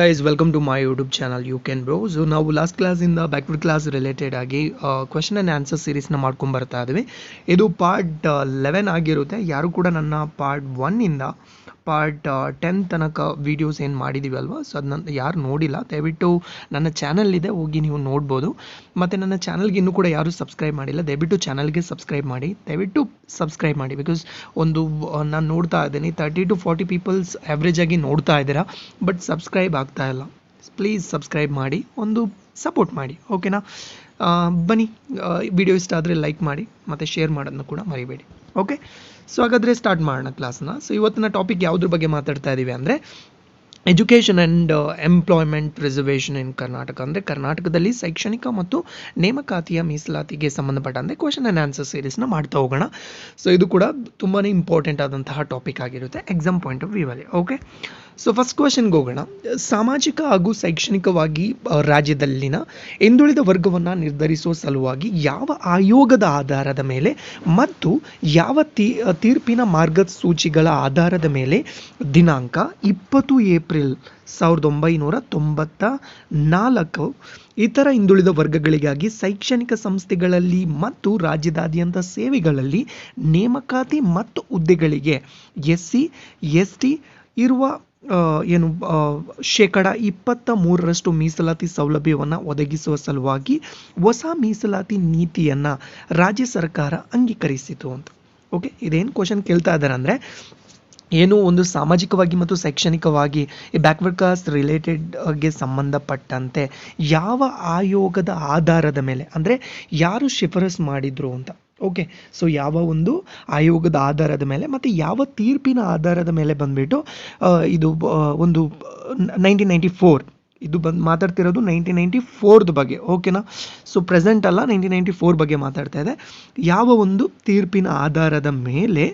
Guys welcome to my YouTube channel you can bro so ನಾವು last ಇಂದ backward class related ಆಗಿ question and ಆನ್ಸರ್ನ ಮಾಡ್ಕೊಂಡು ಬರ್ತಾ ಇದ್ದೀವಿ ಇದು ಪಾರ್ಟ್ ಲೆವೆನ್ ಆಗಿರುತ್ತೆ. ಯಾರು ಕೂಡ ನನ್ನ ಪಾರ್ಟ್ ಒನ್ನಿಂದ ಪಾರ್ಟ್ ಟೆನ್ ತನಕ ವೀಡಿಯೋಸ್ ಏನು ಮಾಡಿದ್ದೀವಿ ಅಲ್ವಾ? ಸೊ ಅದನ್ನ ಯಾರು ನೋಡಿಲ್ಲ. ದಯವಿಟ್ಟು ನನ್ನ ಚಾನಲ್ ಇದೆ, ಹೋಗಿ ನೀವು ನೋಡ್ಬೋದು. ಮತ್ತು ನನ್ನ ಚಾನಲ್ಗೆ ಇನ್ನೂ ಕೂಡ ಯಾರು ಸಬ್ಸ್ಕ್ರೈಬ್ ಮಾಡಿಲ್ಲ, ದಯವಿಟ್ಟು ಚಾನಲ್ಗೆ ಸಬ್ಸ್ಕ್ರೈಬ್ ಮಾಡಿ. ದಯವಿಟ್ಟು ಸಬ್ಸ್ಕ್ರೈಬ್ ಮಾಡಿ ಬಿಕಾಸ್ ಒಂದು ನಾನು ನೋಡ್ತಾ ಇದ್ದೀನಿ. Thirty two forty peoples average ಆಗಿ ನೋಡ್ತಾ ಇದ್ದೀರಾ ಬಟ್ ಸಬ್ಸ್ಕ್ರೈಬ್ ಆಗ್ತಾ ಇಲ್ಲ. ಪ್ಲೀಸ್ ಸಬ್ಸ್ಕ್ರೈಬ್ ಮಾಡಿ, ಒಂದು ಸಪೋರ್ಟ್ ಮಾಡಿ ಓಕೆನಾ ಬನ್ನಿ ವಿಡಿಯೋ ಇಷ್ಟ ಆದರೆ ಲೈಕ್ ಮಾಡಿ, ಮತ್ತು ಶೇರ್ ಮಾಡೋದನ್ನು ಕೂಡ ಮರಿಬೇಡಿ ಓಕೆ ಸೊ ಹಾಗಾದರೆ ಸ್ಟಾರ್ಟ್ ಮಾಡೋಣ ಕ್ಲಾಸ್ನ ಸೊ ಇವತ್ತಿನ ಟಾಪಿಕ್ ಯಾವುದ್ರ ಬಗ್ಗೆ ಮಾತಾಡ್ತಾ ಇದ್ದೀವಿ ಅಂದರೆ education and employment reservation in Karnataka ಅಂದರೆ ಕರ್ನಾಟಕದಲ್ಲಿ ಶೈಕ್ಷಣಿಕ ಮತ್ತು ನೇಮಕಾತಿಯ ಮೀಸಲಾತಿಗೆ ಸಂಬಂಧಪಟ್ಟಂತೆ ಕ್ವಶನ್ ಆ್ಯಂಡ್ ಆನ್ಸರ್ ಸೀರೀಸ್ನ ಮಾಡ್ತಾ ಹೋಗೋಣ. ಸೊ ಇದು ಕೂಡ ತುಂಬಾ ಇಂಪಾರ್ಟೆಂಟ್ ಆದಂತಹ ಟಾಪಿಕ್ ಆಗಿರುತ್ತೆ. ಎಕ್ಸಾಮ್ ಪಾಯಿಂಟ್ ಆಫ್ ವ್ಯೂ ಅಲ್ಲಿ ಓಕೆ ಸೊ ಫಸ್ಟ್ ಕ್ವಶನ್ಗೆ ಹೋಗೋಣ. ಸಾಮಾಜಿಕ ಹಾಗೂ ಶೈಕ್ಷಣಿಕವಾಗಿ ರಾಜ್ಯದಲ್ಲಿನ ಹಿಂದುಳಿದ ವರ್ಗವನ್ನು ನಿರ್ಧರಿಸುವ ಸಲುವಾಗಿ ಯಾವ ಆಯೋಗದ ಆಧಾರದ ಮೇಲೆ ಮತ್ತು ಯಾವ ತೀರ್ಪಿನ ಮಾರ್ಗಸೂಚಿಗಳ ಆಧಾರದ ಮೇಲೆ ದಿನಾಂಕ ಇಪ್ಪತ್ತು ಏಪ್ರಿಲ್ ಸಾವಿರದ ಒಂಬೈನೂರ ತೊಂಬತ್ತ ನಾಲ್ಕು ಇತರ ಹಿಂದುಳಿದ ವರ್ಗಗಳಿಗಾಗಿ ಶೈಕ್ಷಣಿಕ ಸಂಸ್ಥೆಗಳಲ್ಲಿ ಮತ್ತು ರಾಜ್ಯದಾದ್ಯಂತ ಸೇವೆಗಳಲ್ಲಿ ನೇಮಕಾತಿ ಮತ್ತು ಹುದ್ದೆಗಳಿಗೆ ಎಸ್ ಸಿ ಎಸ್ ಟಿ ಇರುವ ಏನು ಶೇಕಡ ಇಪ್ಪತ್ತ ಮೂರರಷ್ಟು ಮೀಸಲಾತಿ ಸೌಲಭ್ಯವನ್ನು ಒದಗಿಸುವ ಸಲುವಾಗಿ ಹೊಸ ಮೀಸಲಾತಿ ನೀತಿಯನ್ನು ರಾಜ್ಯ ಸರ್ಕಾರ ಅಂಗೀಕರಿಸಿತು ಅಂತ. ಓಕೆ ಇದೇನು ಕ್ವಶನ್ ಕೇಳ್ತಾ ಇದ್ದಾರೆ ಅಂದರೆ, ಏನು ಒಂದು ಸಾಮಾಜಿಕವಾಗಿ ಮತ್ತು ಶೈಕ್ಷಣಿಕವಾಗಿ ಈ ಬ್ಯಾಕ್ವರ್ಡ್ ಕಾಸ್ಟ್ ರಿಲೇಟೆಡ್ಗೆ ಸಂಬಂಧಪಟ್ಟಂತೆ ಯಾವ ಆಯೋಗದ ಆಧಾರದ ಮೇಲೆ, ಅಂದರೆ ಯಾರು ಶಿಫಾರಸ್ ಮಾಡಿದ್ರು ಅಂತ. ಓಕೆ ಸೊ ಯಾವ ಒಂದು ಆಯೋಗದ ಆಧಾರದ ಮೇಲೆ ಮತ್ತು ಯಾವ ತೀರ್ಪಿನ ಆಧಾರದ ಮೇಲೆ ಬಂದ್ಬಿಟ್ಟು ಇದು ಒಂದು ನೈನ್ಟೀನ್ ನೈಂಟಿ ಫೋರ್ ಇದು ಬಂದು ಮಾತಾಡ್ತಿರೋದು ನೈನ್ಟೀನ್ ನೈಂಟಿ ಫೋರ್ದ್ ಬಗ್ಗೆ ಓಕೆನಾ ಸೊ ಪ್ರೆಸೆಂಟ್ ಅಲ್ಲ ನೈನ್ಟೀನ್ ನೈಂಟಿ ಫೋರ್ ಬಗ್ಗೆ ಮಾತಾಡ್ತಾ ಇದೆ. ಯಾವ ಒಂದು ತೀರ್ಪಿನ ಆಧಾರದ ಮೇಲೆ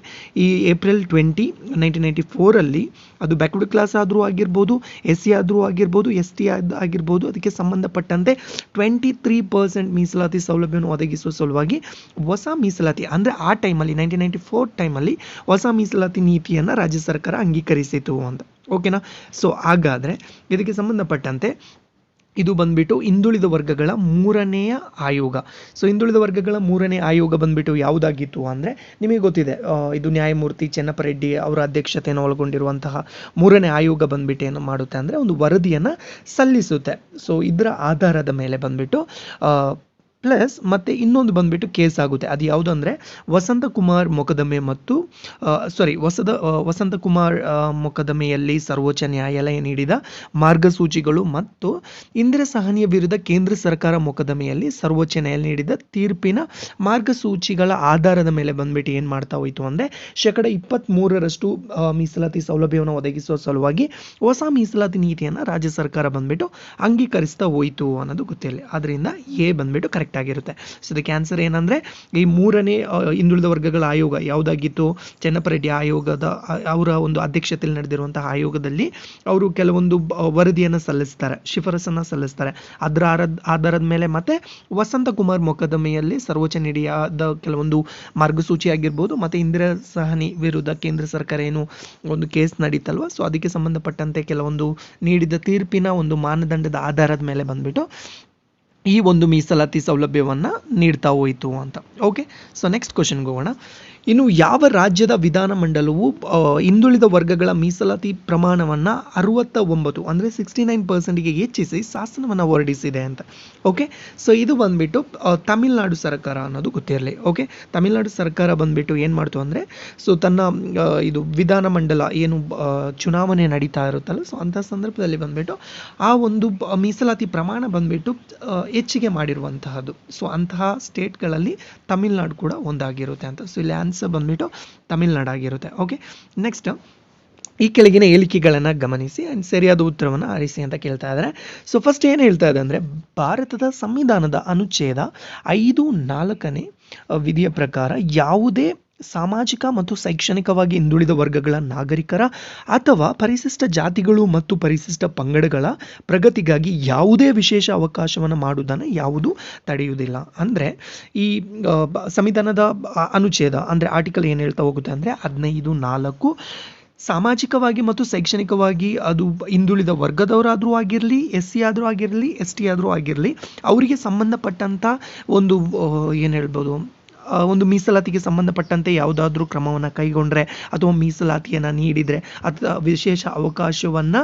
ಈ ಏಪ್ರಿಲ್ ಟ್ವೆಂಟಿ ನೈನ್ಟೀನ್ ನೈಂಟಿ ಫೋರಲ್ಲಿ ಅದು ಬ್ಯಾಕ್ವರ್ಡ್ ಕ್ಲಾಸ್ ಆದರೂ ಆಗಿರ್ಬೋದು ಎಸ್ ಸಿ ಆದರೂ ಆಗಿರ್ಬೋದು ಎಸ್ ಟಿ ಆದ, ಆಗಿರ್ಬೋದು, ಅದಕ್ಕೆ ಸಂಬಂಧಪಟ್ಟಂತೆ ಟ್ವೆಂಟಿ ತ್ರೀ ಪರ್ಸೆಂಟ್ ಮೀಸಲಾತಿ ಸೌಲಭ್ಯವನ್ನು ಒದಗಿಸುವ ಸಲುವಾಗಿ ಹೊಸ ಮೀಸಲಾತಿ, ಅಂದರೆ ಆ ಟೈಮಲ್ಲಿ ನೈನ್ಟೀನ್ ನೈಂಟಿ ಫೋರ್ ಟೈಮಲ್ಲಿ ಹೊಸ ಮೀಸಲಾತಿ ನೀತಿಯನ್ನು ರಾಜ್ಯ ಸರ್ಕಾರ ಅಂಗೀಕರಿಸಿತು ಅಂತ. ಓಕೆನಾ ಸೊ ಹಾಗಾದರೆ ಇದಕ್ಕೆ ಸಂಬಂಧಪಟ್ಟಂತೆ ಇದು ಬಂದ್ಬಿಟ್ಟು ಹಿಂದುಳಿದ ವರ್ಗಗಳ ಮೂರನೆಯ ಆಯೋಗ. ಸೊ ಹಿಂದುಳಿದ ವರ್ಗಗಳ ಮೂರನೇ ಆಯೋಗ ಬಂದ್ಬಿಟ್ಟು ಯಾವುದಾಗಿತ್ತು ಅಂದರೆ ನಿಮಗೆ ಗೊತ್ತಿದೆ ಇದು ನ್ಯಾಯಮೂರ್ತಿ ಚೆನ್ನಪ್ಪ ರೆಡ್ಡಿ ಅವರ ಅಧ್ಯಕ್ಷತೆಯನ್ನು ಒಳಗೊಂಡಿರುವಂತಹ ಮೂರನೇ ಆಯೋಗ ಬಂದ್ಬಿಟ್ಟು ಏನು ಮಾಡುತ್ತೆ ಅಂದರೆ ಒಂದು ವರದಿಯನ್ನು ಸಲ್ಲಿಸುತ್ತೆ. ಸೊ ಇದರ ಆಧಾರದ ಮೇಲೆ ಬಂದ್ಬಿಟ್ಟು ಪ್ಲಸ್ ಮತ್ತೆ ಇನ್ನೊಂದು ಬಂದ್ಬಿಟ್ಟು ಕೇಸ್ ಆಗುತ್ತೆ. ಅದು ಯಾವುದು ಅಂದರೆ ವಸಂತ ಕುಮಾರ್ ಮೊಕದ್ದಮೆ ಮತ್ತು ಸಾರಿ ವಸದ ವಸಂತ ಕುಮಾರ್ ಮೊಕದಮೆಯಲ್ಲಿ ಸರ್ವೋಚ್ಚ ನ್ಯಾಯಾಲಯ ನೀಡಿದ ಮಾರ್ಗಸೂಚಿಗಳು ಮತ್ತು ಇಂದಿರ ಸಹನಿಯ ವಿರುದ್ಧ ಕೇಂದ್ರ ಸರ್ಕಾರ ಮೊಕದ್ದಮೆಯಲ್ಲಿ ಸರ್ವೋಚ್ಚ ನ್ಯಾಯಾಲಯ ನೀಡಿದ ತೀರ್ಪಿನ ಮಾರ್ಗಸೂಚಿಗಳ ಆಧಾರದ ಮೇಲೆ ಬಂದ್ಬಿಟ್ಟು ಏನು ಮಾಡ್ತಾ ಹೋಯಿತು ಅಂದರೆ ಶೇಕಡ ಇಪ್ಪತ್ತ್ಮೂರರಷ್ಟು ಮೀಸಲಾತಿ ಸೌಲಭ್ಯವನ್ನು ಒದಗಿಸುವ ಸಲುವಾಗಿ ಹೊಸ ಮೀಸಲಾತಿ ನೀತಿಯನ್ನು ರಾಜ್ಯ ಸರ್ಕಾರ ಬಂದ್ಬಿಟ್ಟು ಅಂಗೀಕರಿಸ್ತಾ ಹೋಯಿತು ಅನ್ನೋದು ಗೊತ್ತಿಲ್ಲ ಆದ್ದರಿಂದ ಎ ಬಂದ್ಬಿಟ್ಟು ಕರೆಕ್ಟ್ ಆಗಿರುತ್ತೆ ಸೊ ಇದಕ್ಕೆ ಆನ್ಸರ್ ಏನಂದರೆ ಈ ಮೂರನೇ ಹಿಂದುಳಿದ ವರ್ಗಗಳ ಆಯೋಗ ಯಾವುದಾಗಿತ್ತು? ಚೆನ್ನಪ್ಪ ರೆಡ್ಡಿ ಆಯೋಗದ ಅವರ ಒಂದು ಅಧ್ಯಕ್ಷತೆಯಲ್ಲಿ ನಡೆದಿರುವಂತಹ ಆಯೋಗದಲ್ಲಿ ಅವರು ಕೆಲವೊಂದು ವರದಿಯನ್ನು ಸಲ್ಲಿಸ್ತಾರೆ, ಶಿಫಾರಸನ್ನು ಸಲ್ಲಿಸ್ತಾರೆ. ಅದರ ಆಧಾರದ ಮೇಲೆ ಮತ್ತೆ ವಸಂತ ಕುಮಾರ್ ಮೊಕದ್ದಮೆಯಲ್ಲಿ ಸರ್ವೋಚ್ಚ ನೀಡಿಯಾದ ಕೆಲವೊಂದು ಮಾರ್ಗಸೂಚಿ ಆಗಿರ್ಬೋದು ಮತ್ತು ಇಂದಿರಾ ಸಹನಿ ವಿರುದ್ಧ ಕೇಂದ್ರ ಸರ್ಕಾರ ಏನು ಒಂದು ಕೇಸ್ ನಡೀತಲ್ವ? ಸೊ ಅದಕ್ಕೆ ಸಂಬಂಧಪಟ್ಟಂತೆ ಕೆಲವೊಂದು ನೀಡಿದ ತೀರ್ಪಿನ ಒಂದು ಮಾನದಂಡದ ಆಧಾರದ ಮೇಲೆ ಬಂದ್ಬಿಟ್ಟು ಈ ಒಂದು ಮೀಸಲಾತಿ ಸೌಲಭ್ಯವನ್ನು ನೀಡ್ತಾ ಹೋಯಿತು ಅಂತ. ಓಕೆ ಸೊ ನೆಕ್ಸ್ಟ್ ಕ್ವಶನ್ಗೆ ಹೋಗೋಣ. ಇನ್ನು ಯಾವ ರಾಜ್ಯದ ವಿಧಾನಮಂಡಲವು ಮಂಡಲವು ಹಿಂದುಳಿದ ವರ್ಗಗಳ ಮೀಸಲಾತಿ ಪ್ರಮಾಣವನ್ನು ಅರುವತ್ತ ಒಂಬತ್ತು ಅಂದರೆ ಸಿಕ್ಸ್ಟಿ ನೈನ್ ಪರ್ಸೆಂಟ್ಗೆ ಹೆಚ್ಚಿಸಿ ಶಾಸನವನ್ನು ಹೊರಡಿಸಿದೆ ಅಂತ. ಓಕೆ ಸೊ ಇದು ಬಂದ್ಬಿಟ್ಟು ತಮಿಳ್ನಾಡು ಸರ್ಕಾರ ಅನ್ನೋದು ಗೊತ್ತಿರಲಿ. ಓಕೆ ತಮಿಳ್ನಾಡು ಸರ್ಕಾರ ಬಂದ್ಬಿಟ್ಟು ಏನು ಮಾಡ್ತು ಅಂದರೆ ಸೊ ತನ್ನ ಇದು ಇದು ವಿಧಾನಮಂಡಲ ಏನು ಚುನಾವಣೆ ನಡೀತಾ ಇರುತ್ತಲ್ಲ ಸೊ ಅಂಥ ಸಂದರ್ಭದಲ್ಲಿ ಬಂದ್ಬಿಟ್ಟು, ಆ ಒಂದು ಮೀಸಲಾತಿ ಪ್ರಮಾಣ ಬಂದ್ಬಿಟ್ಟು ಹೆಚ್ಚಿಗೆ ಮಾಡಿರುವಂತಹದ್ದು. ಸೊ ಅಂತಹ ಸ್ಟೇಟ್ಗಳಲ್ಲಿ ತಮಿಳ್ನಾಡು ಕೂಡ ಒಂದಾಗಿರುತ್ತೆ ಅಂತ. ಸೊ ಇಲ್ಲಿ ಬಂದ್ಬಿಟ್ಟು ತಮಿಳ್ನಾಡು ಆಗಿರುತ್ತೆ. ಓಕೆ ನೆಕ್ಸ್ಟ್ ಈ ಕೆಳಗಿನ ಹೇಳಿಕೆಗಳನ್ನು ಗಮನಿಸಿ ಆ್ಯಂಡ್ ಸರಿಯಾದ ಉತ್ತರವನ್ನು ಆರಿಸಿ ಅಂತ ಕೇಳ್ತಾ ಇದ್ದಾರೆ ಸೊ ಫಸ್ಟ್ ಏನು ಹೇಳ್ತಾ ಇದೆ ಅಂದರೆ, ಭಾರತದ ಸಂವಿಧಾನದ ಅನುಚ್ಛೇದ ಐದು ನಾಲ್ಕನೇ ವಿಧಿಯ ಪ್ರಕಾರ ಯಾವುದೇ ಸಾಮಾಜಿಕ ಮತ್ತು ಶೈಕ್ಷಣಿಕವಾಗಿ ಹಿಂದುಳಿದ ವರ್ಗಗಳ ನಾಗರಿಕರ ಅಥವಾ ಪರಿಶಿಷ್ಟ ಜಾತಿಗಳು ಮತ್ತು ಪರಿಶಿಷ್ಟ ಪಂಗಡಗಳ ಪ್ರಗತಿಗಾಗಿ ಯಾವುದೇ ವಿಶೇಷ ಅವಕಾಶವನ್ನು ಮಾಡುವುದನ್ನು ಯಾವುದು ತಡೆಯುವುದಿಲ್ಲ. ಅಂದರೆ ಈ ಸಂವಿಧಾನದ ಅನುಚ್ಛೇದ ಅಂದರೆ ಆರ್ಟಿಕಲ್ ಏನು ಹೇಳ್ತಾ ಹೋಗುತ್ತೆ ಅಂದರೆ ಹದಿನೈದು, ನಾಲ್ಕು ಸಾಮಾಜಿಕವಾಗಿ ಮತ್ತು ಶೈಕ್ಷಣಿಕವಾಗಿ ಅದು ಹಿಂದುಳಿದ ವರ್ಗದವರಾದರೂ ಆಗಿರಲಿ ಎಸ್ ಸಿ ಆದರೂ ಆಗಿರಲಿ ಎಸ್ ಟಿ ಆದರೂ ಆಗಿರಲಿ, ಅವರಿಗೆ ಸಂಬಂಧಪಟ್ಟಂಥ ಒಂದು ಏನು ಹೇಳ್ಬೋದು ಒಂದು ಮೀಸಲಾತಿಗೆ ಸಂಬಂಧಪಟ್ಟಂತೆ ಯಾವುದಾದ್ರೂ ಕ್ರಮವನ್ನು ಕೈಗೊಂಡ್ರೆ ಅಥವಾ ಮೀಸಲಾತಿಯನ್ನು ನೀಡಿದರೆ ಅಥವಾ ವಿಶೇಷ ಅವಕಾಶವನ್ನು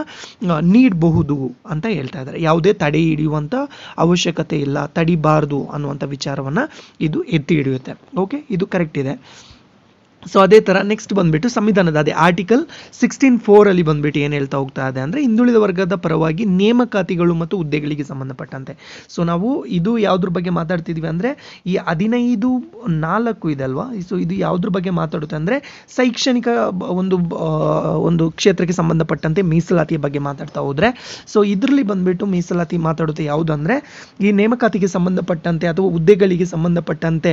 ನೀಡಬಹುದು ಅಂತ ಹೇಳ್ತಾ ಇದ್ದಾರೆ. ಯಾವುದೇ ತಡೆ ಹಿಡಿಯುವಂಥ ಅವಶ್ಯಕತೆ ಇಲ್ಲ, ತಡಿಬಾರ್ದು ಅನ್ನುವಂಥ ವಿಚಾರವನ್ನು ಇದು ಎತ್ತಿ ಹಿಡಿಯುತ್ತೆ. ಓಕೆ ಇದು ಕರೆಕ್ಟ್ ಇದೆ. ಸೊ ಅದೇ ಥರ ನೆಕ್ಸ್ಟ್ ಬಂದ್ಬಿಟ್ಟು ಸಂವಿಧಾನದ ಅದೇ ಆರ್ಟಿಕಲ್ ಸಿಕ್ಸ್ಟೀನ್ ಫೋರಲ್ಲಿ ಬಂದ್ಬಿಟ್ಟು ಏನು ಹೇಳ್ತಾ ಹೋಗ್ತಾ ಇದೆ ಅಂದರೆ ಹಿಂದುಳಿದ ವರ್ಗದ ಪರವಾಗಿ ನೇಮಕಾತಿಗಳು ಮತ್ತು ಹುದ್ದೆಗಳಿಗೆ ಸಂಬಂಧಪಟ್ಟಂತೆ. ಸೊ ನಾವು ಇದು ಯಾವುದ್ರ ಬಗ್ಗೆ ಮಾತಾಡ್ತಿದ್ವಿ ಅಂದರೆ ಈ ಹದಿನೈದು ನಾಲ್ಕು ಇದೆ ಅಲ್ವಾ? ಸೊ ಇದು ಯಾವುದ್ರ ಬಗ್ಗೆ ಮಾತಾಡುತ್ತೆ ಅಂದರೆ ಶೈಕ್ಷಣಿಕ ಒಂದು ಒಂದು ಕ್ಷೇತ್ರಕ್ಕೆ ಸಂಬಂಧಪಟ್ಟಂತೆ ಮೀಸಲಾತಿಯ ಬಗ್ಗೆ ಮಾತಾಡ್ತಾ ಹೋದರೆ. ಸೊ ಇದರಲ್ಲಿ ಬಂದ್ಬಿಟ್ಟು ಮೀಸಲಾತಿ ಮಾತಾಡುತ್ತೆ ಯಾವುದಂದರೆ ಈ ನೇಮಕಾತಿಗೆ ಸಂಬಂಧಪಟ್ಟಂತೆ ಅಥವಾ ಹುದ್ದೆಗಳಿಗೆ ಸಂಬಂಧಪಟ್ಟಂತೆ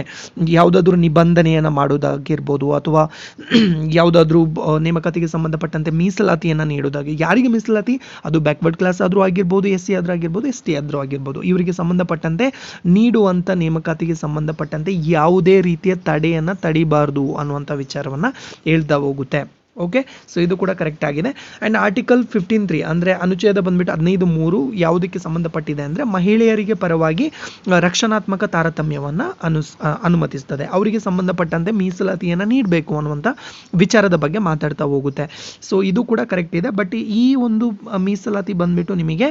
ಯಾವುದಾದ್ರೂ ನಿಬಂಧನೆಯನ್ನು ಮಾಡೋದಾಗಿರ್ಬೋದು ಅಥವಾ ಯಾವುದಾದ್ರೂ ನೇಮಕಾತಿಗೆ ಸಂಬಂಧಪಟ್ಟಂತೆ ಮೀಸಲಾತಿಯನ್ನು ನೀಡೋದಾಗಿ. ಯಾರಿಗೆ ಮೀಸಲಾತಿ? ಅದು ಬ್ಯಾಕ್ವರ್ಡ್ ಕ್ಲಾಸ್ ಆದರೂ ಆಗಿರ್ಬೋದು ಎಸ್ ಸಿ ಆದರೂ ಆಗಿರ್ಬೋದು ಎಸ್ ಟಿ ಆದರೂ ಆಗಿರ್ಬೋದು. ಇವರಿಗೆ ಸಂಬಂಧಪಟ್ಟಂತೆ ನೀಡುವಂಥ ನೇಮಕಾತಿಗೆ ಸಂಬಂಧಪಟ್ಟಂತೆ ಯಾವುದೇ ರೀತಿಯ ತಡೆಯನ್ನು ತಡಿಬಾರ್ದು ಅನ್ನುವಂಥ ವಿಚಾರವನ್ನು ಹೇಳ್ತಾ ಹೋಗುತ್ತೆ. ಓಕೆ ಸೊ ಇದು ಕೂಡ ಕರೆಕ್ಟ್ ಆಗಿದೆ. ಆ್ಯಂಡ್ ಆರ್ಟಿಕಲ್ ಫಿಫ್ಟೀನ್ ತ್ರೀ ಅಂದರೆ ಅನುಚ್ಛೇದ ಬಂದ್ಬಿಟ್ಟು ಹದಿನೈದು ಮೂರು ಯಾವುದಕ್ಕೆ ಸಂಬಂಧಪಟ್ಟಿದೆ ಅಂದರೆ ಮಹಿಳೆಯರಿಗೆ ಪರವಾಗಿ ರಕ್ಷಣಾತ್ಮಕ ತಾರತಮ್ಯವನ್ನು ಅನುಸ್ ಅನುಮತಿಸ್ತದೆ. ಅವರಿಗೆ ಸಂಬಂಧಪಟ್ಟಂತೆ ಮೀಸಲಾತಿಯನ್ನು ನೀಡಬೇಕು ಅನ್ನುವಂಥ ವಿಚಾರದ ಬಗ್ಗೆ ಮಾತಾಡ್ತಾ ಹೋಗುತ್ತೆ. ಸೊ ಇದು ಕೂಡ ಕರೆಕ್ಟ್ ಇದೆ. ಬಟ್ ಈ ಒಂದು ಮೀಸಲಾತಿ ಬಂದ್ಬಿಟ್ಟು ನಿಮಗೆ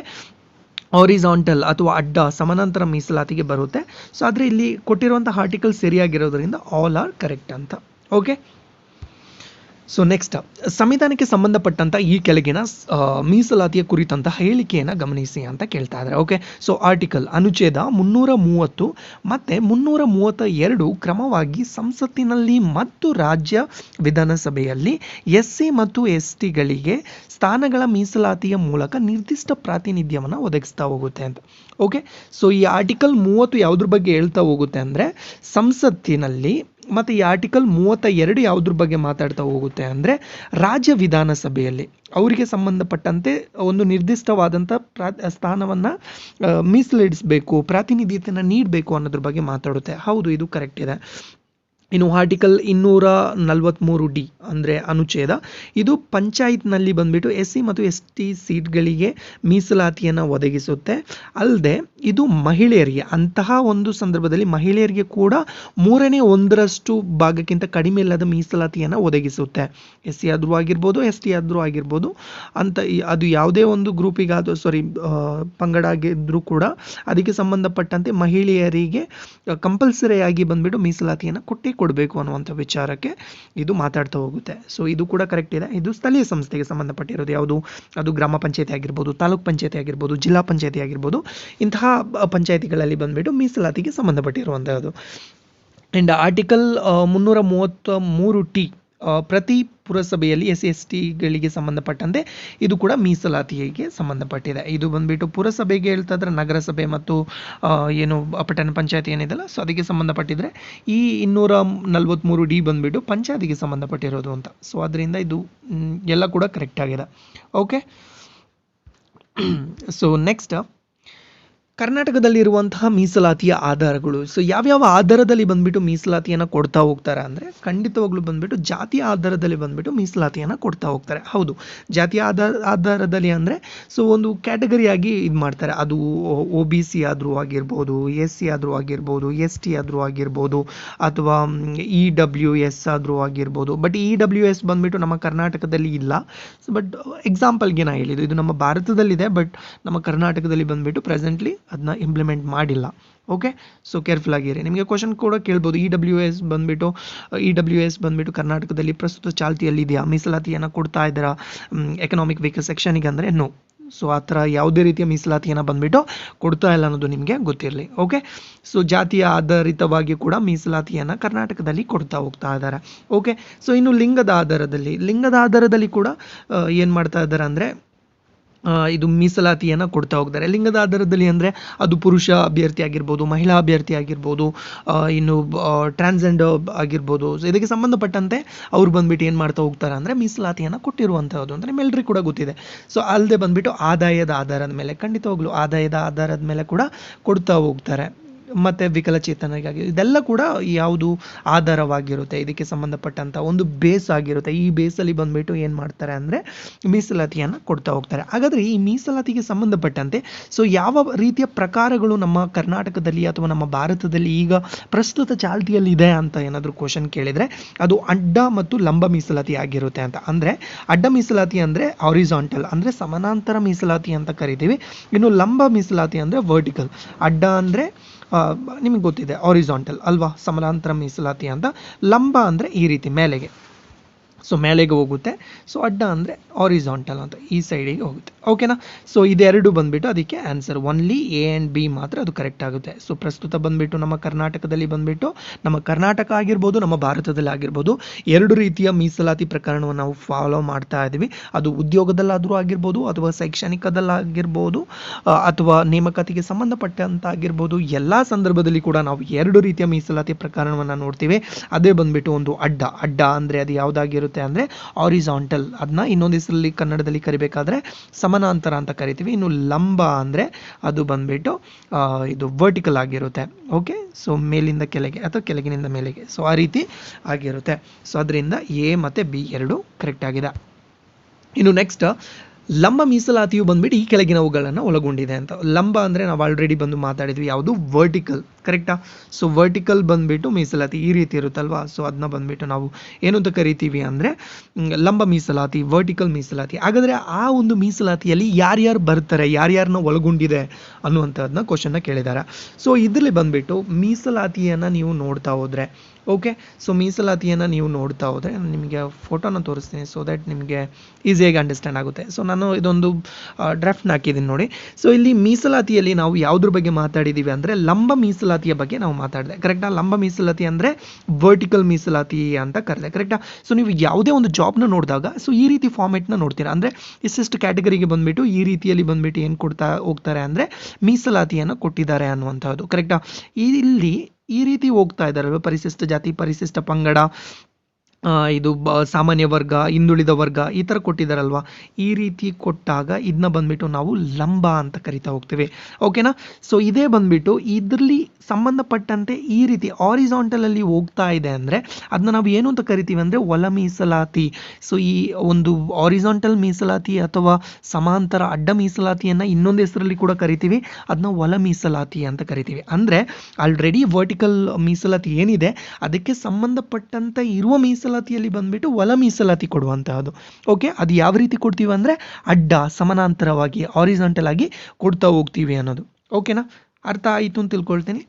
ಆರಿಜಾಂಟಲ್ ಅಥವಾ ಅಡ್ಡ ಸಮಾನಾಂತರ ಮೀಸಲಾತಿಗೆ ಬರುತ್ತೆ. ಸೊ ಆದರೆ ಇಲ್ಲಿ ಕೊಟ್ಟಿರುವಂಥ ಆರ್ಟಿಕಲ್ ಸರಿಯಾಗಿರೋದ್ರಿಂದ ಆಲ್ ಆರ್ ಕರೆಕ್ಟ್ ಅಂತ. ಓಕೆ ಸೊ ನೆಕ್ಸ್ಟ್ ಸಂವಿಧಾನಕ್ಕೆ ಸಂಬಂಧಪಟ್ಟಂತ ಈ ಕೆಳಗಿನ ಮೀಸಲಾತಿಯ ಕುರಿತಂತ ಹೇಳಿಕೆಯನ್ನು ಗಮನಿಸಿ ಅಂತ ಕೇಳ್ತಾ ಇದ್ದಾರೆ. ಓಕೆ ಸೊ ಆರ್ಟಿಕಲ್ ಅನುಚ್ಛೇದ ಮುನ್ನೂರ ಮೂವತ್ತು ಮತ್ತೆ ಮುನ್ನೂರ ಮೂವತ್ತ ಎರಡು ಕ್ರಮವಾಗಿ ಸಂಸತ್ತಿನಲ್ಲಿ ಮತ್ತು ರಾಜ್ಯ ವಿಧಾನಸಭೆಯಲ್ಲಿ ಎಸ್ ಸಿ ಮತ್ತು ಎಸ್ ಟಿಗಳಿಗೆ ಸ್ಥಾನಗಳ ಮೀಸಲಾತಿಯ ಮೂಲಕ ನಿರ್ದಿಷ್ಟ ಪ್ರಾತಿನಿಧ್ಯವನ್ನು ಒದಗಿಸ್ತಾ ಹೋಗುತ್ತೆ ಅಂತ. ಓಕೆ ಸೊ ಈ ಆರ್ಟಿಕಲ್ ಮೂವತ್ತು ಯಾವುದ್ರ ಬಗ್ಗೆ ಹೇಳ್ತಾ ಹೋಗುತ್ತೆ ಅಂದರೆ ಸಂಸತ್ತಿನಲ್ಲಿ ಮತ್ತು ಈ ಆರ್ಟಿಕಲ್ ಮೂವತ್ತ ಎರಡು ಯಾವುದ್ರ ಬಗ್ಗೆ ಮಾತಾಡ್ತಾ ಹೋಗುತ್ತೆ ಅಂದರೆ ರಾಜ್ಯ ವಿಧಾನಸಭೆಯಲ್ಲಿ ಅವರಿಗೆ ಸಂಬಂಧಪಟ್ಟಂತೆ ಒಂದು ನಿರ್ದಿಷ್ಟವಾದಂಥ ಪ್ರಾ, ಸ್ಥಾನವನ್ನು ಮೀಸಲಿಡಿಸಬೇಕು, ಪ್ರಾತಿನಿಧ್ಯತೆಯನ್ನು ನೀಡಬೇಕು ಅನ್ನೋದ್ರ ಬಗ್ಗೆ ಮಾತಾಡುತ್ತೆ. ಹೌದು, ಇದು ಕರೆಕ್ಟ್ ಇದೆ. ಇನ್ನು ಆರ್ಟಿಕಲ್ ಇನ್ನೂರ ನಲವತ್ತ್ಮೂರು ಡಿ ಅಂದರೆ ಅನುಚ್ಛೇದ. ಇದು ಪಂಚಾಯತ್ನಲ್ಲಿ ಬಂದ್ಬಿಟ್ಟು ಎಸ್ ಸಿ ಮತ್ತು ಎಸ್ ಟಿ ಸೀಟ್ಗಳಿಗೆ ಮೀಸಲಾತಿಯನ್ನು ಒದಗಿಸುತ್ತೆ. ಅಲ್ಲದೆ ಇದು ಮಹಿಳೆಯರಿಗೆ, ಅಂತಹ ಒಂದು ಸಂದರ್ಭದಲ್ಲಿ ಮಹಿಳೆಯರಿಗೆ ಕೂಡ ಮೂರನೇ ಒಂದರಷ್ಟು ಭಾಗಕ್ಕಿಂತ ಕಡಿಮೆ ಇಲ್ಲದ ಮೀಸಲಾತಿಯನ್ನು ಒದಗಿಸುತ್ತೆ. ಎಸ್ ಸಿ ಆದರೂ ಆಗಿರ್ಬೋದು ಎಸ್ ಟಿ ಆದರೂ ಆಗಿರ್ಬೋದು, ಅಂತ ಅದು ಯಾವುದೇ ಒಂದು ಗ್ರೂಪಿಗಾದರೂ ಸಾರಿ ಪಂಗಡ ಆಗಿದ್ದರೂ ಕೂಡ ಅದಕ್ಕೆ ಸಂಬಂಧಪಟ್ಟಂತೆ ಮಹಿಳೆಯರಿಗೆ ಕಂಪಲ್ಸರಿಯಾಗಿ ಬಂದ್ಬಿಟ್ಟು ಮೀಸಲಾತಿಯನ್ನು ಕೊಟ್ಟೇ ಕೊಡಬೇಕು ಅನ್ನುವಂಥ ವಿಚಾರಕ್ಕೆ ಇದು ಮಾತಾಡ್ತಾ ಹೋಗುತ್ತೆ. ಸೊ ಇದು ಕೂಡ ಕರೆಕ್ಟ್ ಇದೆ. ಇದು ಸ್ಥಳೀಯ ಸಂಸ್ಥೆಗೆ ಸಂಬಂಧಪಟ್ಟಿರೋದು ಯಾವುದು? ಅದು ಗ್ರಾಮ ಪಂಚಾಯತಿ ಆಗಿರ್ಬೋದು, ತಾಲೂಕ್ ಪಂಚಾಯತಿ ಆಗಿರ್ಬೋದು, ಜಿಲ್ಲಾ ಪಂಚಾಯತಿ ಆಗಿರ್ಬೋದು, ಇಂತಹ ಪಂಚಾಯತಿಗಳಲ್ಲಿ ಬಂದ್ಬಿಟ್ಟು ಮೀಸಲಾತಿಗೆ ಸಂಬಂಧಪಟ್ಟಿರುವಂಥದ್ದು ಆ್ಯಂಡ್ ಆರ್ಟಿಕಲ್ ಮುನ್ನೂರ ಮೂವತ್ತ ಮೂರು ಟಿ ಪ್ರತಿ ಪುರಸಭೆಯಲ್ಲಿ ಎಸ್ ಎಸ್ ಟಿಗಳಿಗೆ ಸಂಬಂಧಪಟ್ಟಂತೆ ಇದು ಕೂಡ ಮೀಸಲಾತಿಗೆ ಸಂಬಂಧಪಟ್ಟಿದೆ. ಇದು ಬಂದ್ಬಿಟ್ಟು ಪುರಸಭೆಗೆ ಹೇಳ್ತಾ ಇದ್ರೆ ನಗರಸಭೆ ಮತ್ತು ಏನು ಪಟ್ಟಣ ಪಂಚಾಯತಿ ಏನಿದೆಲ್ಲ ಸೊ ಅದಕ್ಕೆ ಸಂಬಂಧಪಟ್ಟಿದ್ರೆ ಈ ಇನ್ನೂರ ನಲ್ವತ್ತ್ಮೂರು ಡಿ ಬಂದ್ಬಿಟ್ಟು ಪಂಚಾಯತಿಗೆ ಸಂಬಂಧಪಟ್ಟಿರೋದು ಅಂತ. ಸೊ ಅದರಿಂದ ಇದು ಎಲ್ಲ ಕೂಡ ಕರೆಕ್ಟ್ ಆಗಿದೆ. ಓಕೆ ಸೊ ನೆಕ್ಸ್ಟ್ ಕರ್ನಾಟಕದಲ್ಲಿರುವಂತಹ ಮೀಸಲಾತಿಯ ಆಧಾರಗಳು. ಸೊ ಯಾವ್ಯಾವ ಆಧಾರದಲ್ಲಿ ಬಂದ್ಬಿಟ್ಟು ಮೀಸಲಾತಿಯನ್ನು ಕೊಡ್ತಾ ಹೋಗ್ತಾರೆ ಅಂದರೆ, ಖಂಡಿತವಾಗ್ಲೂ ಬಂದ್ಬಿಟ್ಟು ಜಾತಿಯ ಆಧಾರದಲ್ಲಿ ಬಂದ್ಬಿಟ್ಟು ಮೀಸಲಾತಿಯನ್ನು ಕೊಡ್ತಾ ಹೋಗ್ತಾರೆ. ಹೌದು ಜಾತಿಯ ಆಧಾರ, ಆಧಾರದಲ್ಲಿ ಅಂದರೆ ಸೊ ಒಂದು ಕ್ಯಾಟಗರಿಯಾಗಿ ಇದು ಮಾಡ್ತಾರೆ. ಅದು ಒ ಬಿ ಸಿ ಆದರೂ ಆಗಿರ್ಬೋದು ಎಸ್ ಸಿ ಆದರೂ ಆಗಿರ್ಬೋದು ಎಸ್ ಟಿ ಆದರೂ ಆಗಿರ್ಬೋದು, ಅಥವಾ ಇ ಡಬ್ಲ್ಯೂ ಎಸ್ ಆದರೂ ಆಗಿರ್ಬೋದು. ಬಟ್ ಇ ಡಬ್ಲ್ಯೂ ಎಸ್ ಬಂದ್ಬಿಟ್ಟು ನಮ್ಮ ಕರ್ನಾಟಕದಲ್ಲಿ ಇಲ್ಲ. ಬಟ್ ಎಕ್ಸಾಂಪಲ್ಗೆ ನಾ ಹೇಳಿದ್ದು, ಇದು ನಮ್ಮ ಭಾರತದಲ್ಲಿದೆ ಬಟ್ ನಮ್ಮ ಕರ್ನಾಟಕದಲ್ಲಿ ಬಂದ್ಬಿಟ್ಟು ಪ್ರೆಸೆಂಟ್ಲಿ ಅದನ್ನ ಇಂಪ್ಲಿಮೆಂಟ್ ಮಾಡಿಲ್ಲ. ಓಕೆ ಸೊ ಕೇರ್ಫುಲ್ ಆಗಿರಿ. ನಿಮಗೆ ಕ್ವಶನ್ ಕೂಡ ಕೇಳ್ಬೋದು. ಇ ಡಬ್ಲ್ಯೂ ಎಸ್ ಬಂದುಬಿಟ್ಟು ಇ ಡಬ್ಲ್ಯೂ ಎಸ್ ಬಂದುಬಿಟ್ಟು ಕರ್ನಾಟಕದಲ್ಲಿ ಪ್ರಸ್ತುತ ಚಾಲ್ತಿಯಲ್ಲಿದೆಯಾ ಮೀಸಲಾತಿಯನ್ನು ಕೊಡ್ತಾ ಇದ್ದೀರಾ? ಎಕನಾಮಿಕ್ ವೀಕರ್ ಸೆಕ್ಷನಿಗೆ ಅಂದರೆ ನೋ ಸೊ ಆ ಥರ ಯಾವುದೇ ರೀತಿಯ ಮೀಸಲಾತಿಯನ್ನು ಬಂದ್ಬಿಟ್ಟು ಕೊಡ್ತಾ ಇಲ್ಲ ಅನ್ನೋದು ನಿಮಗೆ ಗೊತ್ತಿರಲಿ. ಓಕೆ ಸೊ ಜಾತಿಯ ಆಧಾರಿತವಾಗಿ ಕೂಡ ಮೀಸಲಾತಿಯನ್ನು ಕರ್ನಾಟಕದಲ್ಲಿ ಕೊಡ್ತಾ ಹೋಗ್ತಾ ಇದ್ದಾರೆ. ಓಕೆ ಸೊ ಇನ್ನು ಲಿಂಗದ ಆಧಾರದಲ್ಲಿ ಲಿಂಗದ ಆಧಾರದಲ್ಲಿ ಕೂಡ ಏನು ಮಾಡ್ತಾ ಇದ್ದಾರೆ ಅಂದರೆ ಇದು ಮೀಸಲಾತಿಯನ್ನು ಕೊಡ್ತಾ ಹೋಗ್ತಾರೆ. ಲಿಂಗದ ಆಧಾರದಲ್ಲಿ ಅಂದರೆ ಅದು ಪುರುಷ ಅಭ್ಯರ್ಥಿ ಆಗಿರ್ಬೋದು, ಮಹಿಳಾ ಅಭ್ಯರ್ಥಿ ಆಗಿರ್ಬೋದು ಇನ್ನು ಟ್ರಾನ್ಸ್ಜೆಂಡರ್ ಆಗಿರ್ಬೋದು. ಸೊ ಇದಕ್ಕೆ ಸಂಬಂಧಪಟ್ಟಂತೆ ಅವ್ರು ಬಂದ್ಬಿಟ್ಟು ಏನು ಮಾಡ್ತಾ ಹೋಗ್ತಾರೆ ಅಂದರೆ ಮೀಸಲಾತಿಯನ್ನು ಕೊಟ್ಟಿರುವಂಥದ್ದು ಅಂದರೆ ನಿಮ್ಮೆಲ್ಲರಿಗೂ ಕೂಡ ಗೊತ್ತಿದೆ. ಸೊ ಅಲ್ಲದೆ ಬಂದ್ಬಿಟ್ಟು ಆದಾಯದ ಆಧಾರದ ಮೇಲೆ, ಖಂಡಿತವಾಗ್ಲೂ ಆದಾಯದ ಆಧಾರದ ಮೇಲೆ ಕೂಡ ಕೊಡ್ತಾ ಹೋಗ್ತಾರೆ. ಮತ್ತು ವಿಕಲಚೇತನರಿಗಾಗಿ. ಇದೆಲ್ಲ ಕೂಡ ಯಾವುದು ಆಧಾರವಾಗಿರುತ್ತೆ. ಇದಕ್ಕೆ ಸಂಬಂಧಪಟ್ಟಂಥ ಒಂದು ಬೇಸ್ ಆಗಿರುತ್ತೆ. ಈ ಬೇಸಲ್ಲಿ ಬಂದ್ಬಿಟ್ಟು ಏನು ಮಾಡ್ತಾರೆ ಅಂದರೆ ಮೀಸಲಾತಿಯನ್ನು ಕೊಡ್ತಾ ಹೋಗ್ತಾರೆ. ಹಾಗಾದರೆ ಈ ಮೀಸಲಾತಿಗೆ ಸಂಬಂಧಪಟ್ಟಂತೆ ಸೊ ಯಾವ ರೀತಿಯ ಪ್ರಕಾರಗಳು ನಮ್ಮ ಕರ್ನಾಟಕದಲ್ಲಿ ಅಥವಾ ನಮ್ಮ ಭಾರತದಲ್ಲಿ ಈಗ ಪ್ರಸ್ತುತ ಚಾಲ್ತಿಯಲ್ಲಿ ಇದೆ ಅಂತ ಏನಾದರೂ ಕ್ವಶನ್ ಕೇಳಿದರೆ, ಅದು ಅಡ್ಡ ಮತ್ತು ಲಂಬ ಮೀಸಲಾತಿ ಆಗಿರುತ್ತೆ ಅಂತ. ಅಂದರೆ ಅಡ್ಡ ಮೀಸಲಾತಿ ಅಂದರೆ ಆರಿಸಾಂಟಲ್ ಅಂದರೆ ಸಮಾನಾಂತರ ಮೀಸಲಾತಿ ಅಂತ ಕರಿತೀವಿ. ಇನ್ನು ಲಂಬ ಮೀಸಲಾತಿ ಅಂದರೆ ವರ್ಟಿಕಲ್ ಅಡ್ಡ ಅಂದರೆ ನಿಮಗೆ ಗೊತ್ತಿದೆ ಆರಿಜಾಂಟಲ್ ಅಲ್ವಾ ಸಮಾನಾಂತರ ಮೀಸಲಾತಿ ಅಂತ ಲಂಬ ಅಂದರೆ ಈ ರೀತಿ ಮೇಲೆಗೆ. ಸೊ ಮೇಲೆಗೆ ಹೋಗುತ್ತೆ. ಸೊ ಅಡ್ಡ ಅಂದರೆ ಆರಿಜಾಂಟಲ್ ಅಂತ, ಈ ಸೈಡಿಗೆ ಹೋಗುತ್ತೆ. ಓಕೆನಾ ಸೊ ಇದೆರಡು ಬಂದ್ಬಿಟ್ಟು ಅದಕ್ಕೆ answer only A and B ಮಾತ್ರ ಅದು ಕರೆಕ್ಟ್ ಆಗುತ್ತೆ. ಸೊ ಪ್ರಸ್ತುತ ಬಂದ್ಬಿಟ್ಟು ನಮ್ಮ ಕರ್ನಾಟಕದಲ್ಲಿ ಬಂದ್ಬಿಟ್ಟು, ನಮ್ಮ ಕರ್ನಾಟಕ ಆಗಿರ್ಬೋದು, ನಮ್ಮ ಭಾರತದಲ್ಲಿ ಆಗಿರ್ಬೋದು, ಎರಡು ರೀತಿಯ ಮೀಸಲಾತಿ ಪ್ರಕರಣವನ್ನು ನಾವು ಫಾಲೋ ಮಾಡ್ತಾ ಇದ್ದೀವಿ. ಅದು ಉದ್ಯೋಗದಲ್ಲಾದರೂ ಆಗಿರ್ಬೋದು, ಅಥವಾ ಶೈಕ್ಷಣಿಕದಲ್ಲಾಗಿರ್ಬೋದು ಅಥವಾ ನೇಮಕಾತಿಗೆ ಸಂಬಂಧಪಟ್ಟಂತ ಆಗಿರ್ಬೋದು ಎಲ್ಲ ಸಂದರ್ಭದಲ್ಲಿ ಕೂಡ ನಾವು ಎರಡು ರೀತಿಯ ಮೀಸಲಾತಿ ಪ್ರಕರಣವನ್ನು ನೋಡ್ತೀವಿ. ಅದೇ ಬಂದುಬಿಟ್ಟು ಒಂದು ಅಡ್ಡ. ಅಡ್ಡ ಅಂದರೆ ಅದು ಯಾವುದಾಗಿರುತ್ತೆ? ಅಂದರೆ ಆರಿಜಾಂಟಲ್ ಅದನ್ನ ಇನ್ನೊಂದು ಹೆಸರಲ್ಲಿ ಕನ್ನಡದಲ್ಲಿ ಕರಿಬೇಕಾದ್ರೆ ಸಮಾನಾಂತರ ಅಂತ ಕರಿತೀವಿ. ಇನ್ನು ಲಂಬ ಅಂದರೆ ಅದು ಬಂದ್ಬಿಟ್ಟು ಇದು ವರ್ಟಿಕಲ್ ಆಗಿರುತ್ತೆ. ಓಕೆ ಸೊ ಮೇಲಿಂದ ಕೆಳಗೆ ಅಥವಾ ಕೆಳಗಿನಿಂದ ಮೇಲೆಗೆ. ಸೊ ಆ ರೀತಿ ಆಗಿರುತ್ತೆ. ಸೊ ಅದರಿಂದ ಎ ಮತ್ತು ಬಿ ಎರಡು ಕರೆಕ್ಟ್ ಆಗಿದೆ. ಇನ್ನು ನೆಕ್ಸ್ಟ್ ಲಂಬ ಮೀಸಲಾತಿಯು ಬಂದ್ಬಿಟ್ಟು ಈ ಕೆಳಗಿನವುಗಳನ್ನು ಒಳಗೊಂಡಿದೆ ಅಂತ. ಲಂಬ ಅಂದರೆ ನಾವು ಆಲ್ರೆಡಿ ಬಂದು ಮಾತಾಡಿದ್ವಿ, ಯಾವುದು? ವರ್ಟಿಕಲ್ ಕರೆಕ್ಟಾ ಸೊ ವರ್ಟಿಕಲ್ ಬಂದ್ಬಿಟ್ಟು ಮೀಸಲಾತಿ ಈ ರೀತಿ ಇರುತ್ತಲ್ವಾ? ಸೊ ಅದನ್ನ ಬಂದ್ಬಿಟ್ಟು ನಾವು ಏನು ಅಂತ ಕರಿತೀವಿ ಅಂದರೆ ಲಂಬ ಮೀಸಲಾತಿ ವರ್ಟಿಕಲ್ ಮೀಸಲಾತಿ. ಹಾಗಾದರೆ ಆ ಒಂದು ಮೀಸಲಾತಿಯಲ್ಲಿ ಯಾರ್ಯಾರು ಬರ್ತಾರೆ ಯಾರ್ಯಾರನ್ನ ಒಳಗೊಂಡಿದೆ ಅನ್ನುವಂಥದ್ದನ್ನ ಕ್ವಶನ್ನ ಕೇಳಿದ್ದಾರೆ ಸೊ ಇದರಲ್ಲಿ ಬಂದ್ಬಿಟ್ಟು ಮೀಸಲಾತಿಯನ್ನು ನೀವು ನೋಡ್ತಾ ಹೋದರೆ ಓಕೆ ಸೊ ಮೀಸಲಾತಿಯನ್ನು ನೀವು ನೋಡ್ತಾ ಹೋದರೆ ನಿಮಗೆ ಫೋಟೋನ ತೋರಿಸ್ತೀನಿ ಸೊ ದ್ಯಾಟ್ ನಿಮಗೆ ಈಸಿಯಾಗಿ ಅಂಡರ್ಸ್ಟ್ಯಾಂಡ್ ಆಗುತ್ತೆ. ಸೊ ನಾನು ಇದೊಂದು ಡ್ರಾಫ್ಟ್ನ ಹಾಕಿದ್ದೀನಿ ನೋಡಿ. ಸೊ ಇಲ್ಲಿ ಮೀಸಲಾತಿಯಲ್ಲಿ ನಾವು ಯಾವುದ್ರ ಬಗ್ಗೆ ಮಾತಾಡಿದ್ದೀವಿ ಅಂದರೆ ಲಂಬ ಮೀಸಲಾತಿಯ ಬಗ್ಗೆ ನಾವು ಮಾತಾಡಿದೆ. ಕರೆಕ್ಟಾ ಲಂಬ ಮೀಸಲಾತಿ ಅಂದರೆ ವರ್ಟಿಕಲ್ ಮೀಸಲಾತಿ ಅಂತ ಕರೆದೆ. ಕರೆಕ್ಟಾ ಸೊ ನೀವು ಯಾವುದೇ ಒಂದು ಜಾಬ್ನ ನೋಡಿದಾಗ ಸೊ ಈ ರೀತಿ ಫಾರ್ಮೆಟ್ನ ನೋಡ್ತೀರಾ? ಅಂದರೆ ಇಷ್ಟಿಷ್ಟು ಕ್ಯಾಟಗರಿಗೆ ಬಂದುಬಿಟ್ಟು ಈ ರೀತಿಯಲ್ಲಿ ಬಂದುಬಿಟ್ಟು ಏನು ಕೊಡ್ತಾ ಹೋಗ್ತಾರೆ ಅಂದರೆ ಮೀಸಲಾತಿಯನ್ನು ಕೊಟ್ಟಿದ್ದಾರೆ ಅನ್ನುವಂಥದ್ದು. ಕರೆಕ್ಟಾ ಇಲ್ಲಿ ಈ ರೀತಿ ಹೋಗ್ತಾ ಇದ್ದಾರಲ್ವ ಪರಿಶಿಷ್ಟ ಜಾತಿ ಪರಿಶಿಷ್ಟ ಪಂಗಡ ಇದು ಬ, ಸಾಮಾನ್ಯ ವರ್ಗ, ಹಿಂದುಳಿದ ವರ್ಗ ಈ ಥರ ಕೊಟ್ಟಿದ್ದಾರಲ್ವ ಈ ರೀತಿ ಕೊಟ್ಟಾಗ ಇದನ್ನ ಬಂದ್ಬಿಟ್ಟು ನಾವು ಲಂಬ ಅಂತ ಕರಿತಾ ಹೋಗ್ತೇವೆ. ಓಕೆನಾ ಸೊ ಇದೇ ಬಂದ್ಬಿಟ್ಟು ಇದರಲ್ಲಿ ಸಂಬಂಧಪಟ್ಟಂತೆ ಈ ರೀತಿ ಆರಿಸಾಂಟಲಲ್ಲಿ ಹೋಗ್ತಾ ಇದೆ ಅಂದರೆ ಅದನ್ನ ನಾವು ಏನು ಅಂತ ಕರಿತೀವಿ ಅಂದರೆ ಒಲ ಮೀಸಲಾತಿ. ಸೊ ಈ ಒಂದು ಆರಿಸಾಂಟಲ್ ಮೀಸಲಾತಿ ಅಥವಾ ಸಮಾಂತರ ಅಡ್ಡ ಮೀಸಲಾತಿಯನ್ನು ಇನ್ನೊಂದು ಹೆಸರಲ್ಲಿ ಕೂಡ ಕರಿತೀವಿ. ಅದನ್ನ ಒಲ ಮೀಸಲಾತಿ ಅಂತ ಕರಿತೀವಿ. ಅಂದರೆ ಆಲ್ರೆಡಿ ವರ್ಟಿಕಲ್ ಮೀಸಲಾತಿ ಏನಿದೆ, ಅದಕ್ಕೆ ಸಂಬಂಧಪಟ್ಟಂತೆ ಇರುವ ಮೀಸಲಾತಿಯಲ್ಲಿ ಬಂದ್ಬಿಟ್ಟು ಒಲ ಮೀಸಲಾತಿ ಕೊಡುವಂತಹದ್ದು. ಓಕೆ ಅದು ಯಾವ ರೀತಿ ಕೊಡ್ತೀವಿ ಅಂದರೆ ಅಡ್ಡ, ಸಮಾನಾಂತರವಾಗಿ ಆರಿಸಂಟಲ್ ಆಗಿ ಕೊಡ್ತಾ ಹೋಗ್ತೀವಿ ಅನ್ನೋದು. ಓಕೆನಾ ಅರ್ಥ ಆಯಿತು ಅಂತ ತಿಳ್ಕೊಳ್ತೀನಿ.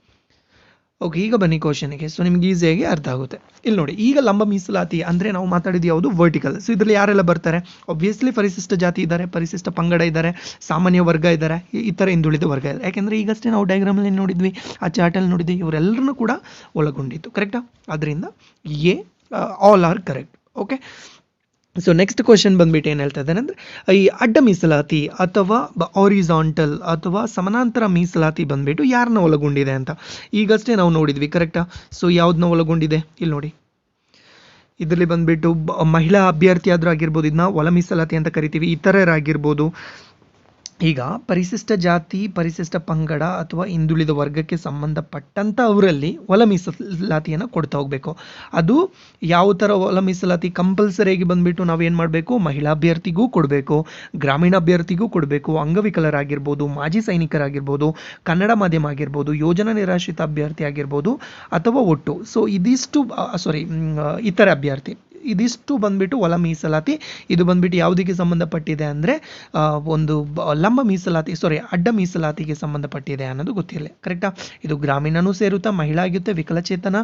ಓಕೆ ಈಗ ಬನ್ನಿ ಕ್ವಶನಿಗೆ ಸೊ ನಿಮ್ಗೆ ಈಸಿಯಾಗಿ ಅರ್ಥ ಆಗುತ್ತೆ. ಇಲ್ಲಿ ನೋಡಿ, ಈಗ ಲಂಬ ಮೀಸಲಾತಿ ಅಂದರೆ ನಾವು ಮಾತಾಡಿದ್ದು ಯಾವುದು? ವರ್ಟಿಕಲ್ ಸೊ ಇದರಲ್ಲಿ ಯಾರೆಲ್ಲ ಬರ್ತಾರೆ? ಒಬ್ವಿಯಸ್ಲಿ ಪರಿಶಿಷ್ಟ ಜಾತಿ ಇದ್ದಾರೆ, ಪರಿಶಿಷ್ಟ ಪಂಗಡ ಇದ್ದಾರೆ, ಸಾಮಾನ್ಯ ವರ್ಗ ಇದ್ದಾರೆ, ಈ- ಥರ ಹಿಂದುಳಿದ ವರ್ಗ ಇದೆ ಯಾಕೆಂದರೆ ಈಗಷ್ಟೇ ನಾವು ಡಯಾಗ್ರಾಮಲ್ಲಿ ನೋಡಿದ್ವಿ, ಆ ಚಾರ್ಟಲ್ಲಿ ನೋಡಿದ್ವಿ, ಇವರೆಲ್ಲರನ್ನೂ ಕೂಡ ಒಳಗೊಂಡಿತ್ತು. ಕರೆಕ್ಟಾ ಅದರಿಂದ A all are correct okay so next question ಬಂದ್ಬಿಟ್ಟು ಏನು ಹೇಳ್ತಾ ಇದ್ದಾನೆ ಅಂದರೆ, ಈ ಅಡ್ಡ ಮೀಸಲಾತಿ ಅಥವಾ ಆರಿಸಾಂಟಲ್ ಅಥವಾ ಸಮಾನಾಂತರ ಮೀಸಲಾತಿ ಬಂದ್ಬಿಟ್ಟು ಯಾರನ್ನ ಒಳಗೊಂಡಿದೆ ಅಂತ. ಈಗಷ್ಟೇ ನಾವು ನೋಡಿದ್ವಿ ಕರೆಕ್ಟಾ ಸೊ ಯಾವ್ದನ್ನ ಒಳಗೊಂಡಿದೆ? ಇಲ್ಲಿ ನೋಡಿ. ಇದರಲ್ಲಿ ಬಂದ್ಬಿಟ್ಟು ಮಹಿಳಾ ಅಭ್ಯರ್ಥಿ ಆದ್ರೂ ಆಗಿರ್ಬೋದು ಇದನ್ನ ಒಳ ಮೀಸಲಾತಿ ಅಂತ ಕರಿತೀವಿ, ಇತರರಾಗಿರ್ಬೋದು. ಈಗ ಪರಿಶಿಷ್ಟ ಜಾತಿ, ಪರಿಶಿಷ್ಟ ಪಂಗಡ ಅಥವಾ ಹಿಂದುಳಿದ ವರ್ಗಕ್ಕೆ ಸಂಬಂಧಪಟ್ಟಂಥ ಅವರಲ್ಲಿ ಒಲ ಮೀಸಲಾತಿಯನ್ನು ಕೊಡ್ತಾ ಹೋಗಬೇಕು. ಅದು ಯಾವ ಥರ ಒಲ ಮೀಸಲಾತಿ ಕಂಪಲ್ಸರಿಯಾಗಿ ಬಂದುಬಿಟ್ಟು ನಾವೇನು ಮಾಡಬೇಕು? ಮಹಿಳಾ ಅಭ್ಯರ್ಥಿಗೂ ಕೊಡಬೇಕು ಗ್ರಾಮೀಣ ಅಭ್ಯರ್ಥಿಗೂ ಕೊಡಬೇಕು, ಅಂಗವಿಕಲರಾಗಿರ್ಬೋದು, ಮಾಜಿ ಸೈನಿಕರಾಗಿರ್ಬೋದು, ಕನ್ನಡ ಮಾಧ್ಯಮ ಆಗಿರ್ಬೋದು, ಯೋಜನಾ ನಿರಾಶ್ರಿತ ಅಭ್ಯರ್ಥಿ ಆಗಿರ್ಬೋದು ಅಥವಾ ಒಟ್ಟು. ಸೊ ಇದಿಷ್ಟು ಸಾರಿ ಇತರ ಅಭ್ಯರ್ಥಿ. ಇದಿಷ್ಟು ಬಂದ್ಬಿಟ್ಟು ಒಲ ಮೀಸಲಾತಿ. ಇದು ಬಂದ್ಬಿಟ್ಟು ಯಾವುದಕ್ಕೆ ಸಂಬಂಧಪಟ್ಟಿದೆ ಅಂದರೆ ಒಂದು ಲಂಬ ಮೀಸಲಾತಿ ಸಾರಿ ಅಡ್ಡ ಮೀಸಲಾತಿಗೆ ಸಂಬಂಧಪಟ್ಟಿದೆ ಅನ್ನೋದು ಗೊತ್ತಿರಲಿ ಕರೆಕ್ಟಾ ಇದು ಗ್ರಾಮೀಣನೂ ಸೇರುತ್ತಾ ಮಹಿಳಾ ಆಗಿರುತ್ತೆ ವಿಕಲಚೇತನ,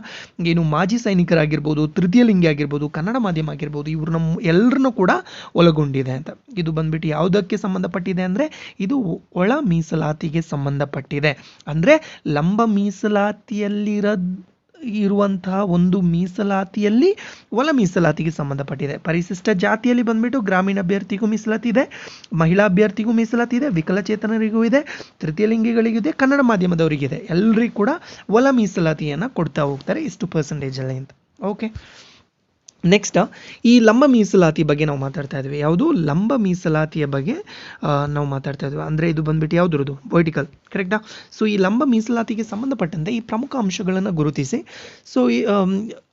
ಏನು ಮಾಜಿ ಸೈನಿಕರಾಗಿರ್ಬೋದು, ತೃತೀಯ ಲಿಂಗಿ ಆಗಿರ್ಬೋದು, ಕನ್ನಡ ಮಾಧ್ಯಮ ಆಗಿರ್ಬೋದು ಇವ್ರನ್ನ ಎಲ್ಲರನ್ನೂ ಕೂಡ ಒಳಗೊಂಡಿದೆ ಅಂತ. ಇದು ಬಂದ್ಬಿಟ್ಟು ಯಾವುದಕ್ಕೆ ಸಂಬಂಧಪಟ್ಟಿದೆ ಅಂದರೆ, ಇದು ಒಳ ಮೀಸಲಾತಿಗೆ ಸಂಬಂಧಪಟ್ಟಿದೆ. ಅಂದರೆ ಲಂಬ ಮೀಸಲಾತಿಯಲ್ಲಿರೋ ಇರುವಂತಹ ಒಂದು ಮೀಸಲಾತಿಯಲ್ಲಿ ಒಲ ಮೀಸಲಾತಿಗೆ ಸಂಬಂಧಪಟ್ಟಿದೆ. ಪರಿಶಿಷ್ಟ ಜಾತಿಯಲ್ಲಿ ಬಂದ್ಬಿಟ್ಟು ಗ್ರಾಮೀಣ ಅಭ್ಯರ್ಥಿಗೂ ಮೀಸಲಾತಿ ಇದೆ, ಮಹಿಳಾ ಅಭ್ಯರ್ಥಿಗೂ ಮೀಸಲಾತಿ ಇದೆ, ವಿಕಲಚೇತನರಿಗೂ ಇದೆ, ತೃತೀಯ ಲಿಂಗಿಗಳಿಗಿದೆ ಕನ್ನಡ ಮಾಧ್ಯಮದವರಿಗಿದೆ. ಎಲ್ಲರಿಗೂ ಕೂಡ ಒಲ ಮೀಸಲಾತಿಯನ್ನು ಕೊಡ್ತಾ ಹೋಗ್ತಾರೆ ಇಷ್ಟು ಪರ್ಸೆಂಟೇಜಲ್ಲಿ ಅಂತ. ಓಕೆ ನೆಕ್ಸ್ಟ್ ಈ ಲಂಬ ಮೀಸಲಾತಿ ಬಗ್ಗೆ ನಾವು ಮಾತಾಡ್ತಾ ಇದ್ವಿ. ಯಾವುದು? ಲಂಬ ಮೀಸಲಾತಿಯ ಬಗ್ಗೆ ನಾವು ಮಾತಾಡ್ತಾ ಇದ್ವಿ. ಅಂದರೆ ಇದು ಬಂದ್ಬಿಟ್ಟು ಯಾವುದ್ರದ್ದು? ವರ್ಟಿಕಲ್ ಕರೆಕ್ಟಾ ಸೊ ಈ ಲಂಬ ಮೀಸಲಾತಿಗೆ ಸಂಬಂಧಪಟ್ಟಂತೆ ಈ ಪ್ರಮುಖ ಅಂಶಗಳನ್ನು ಗುರುತಿಸಿ. ಸೊ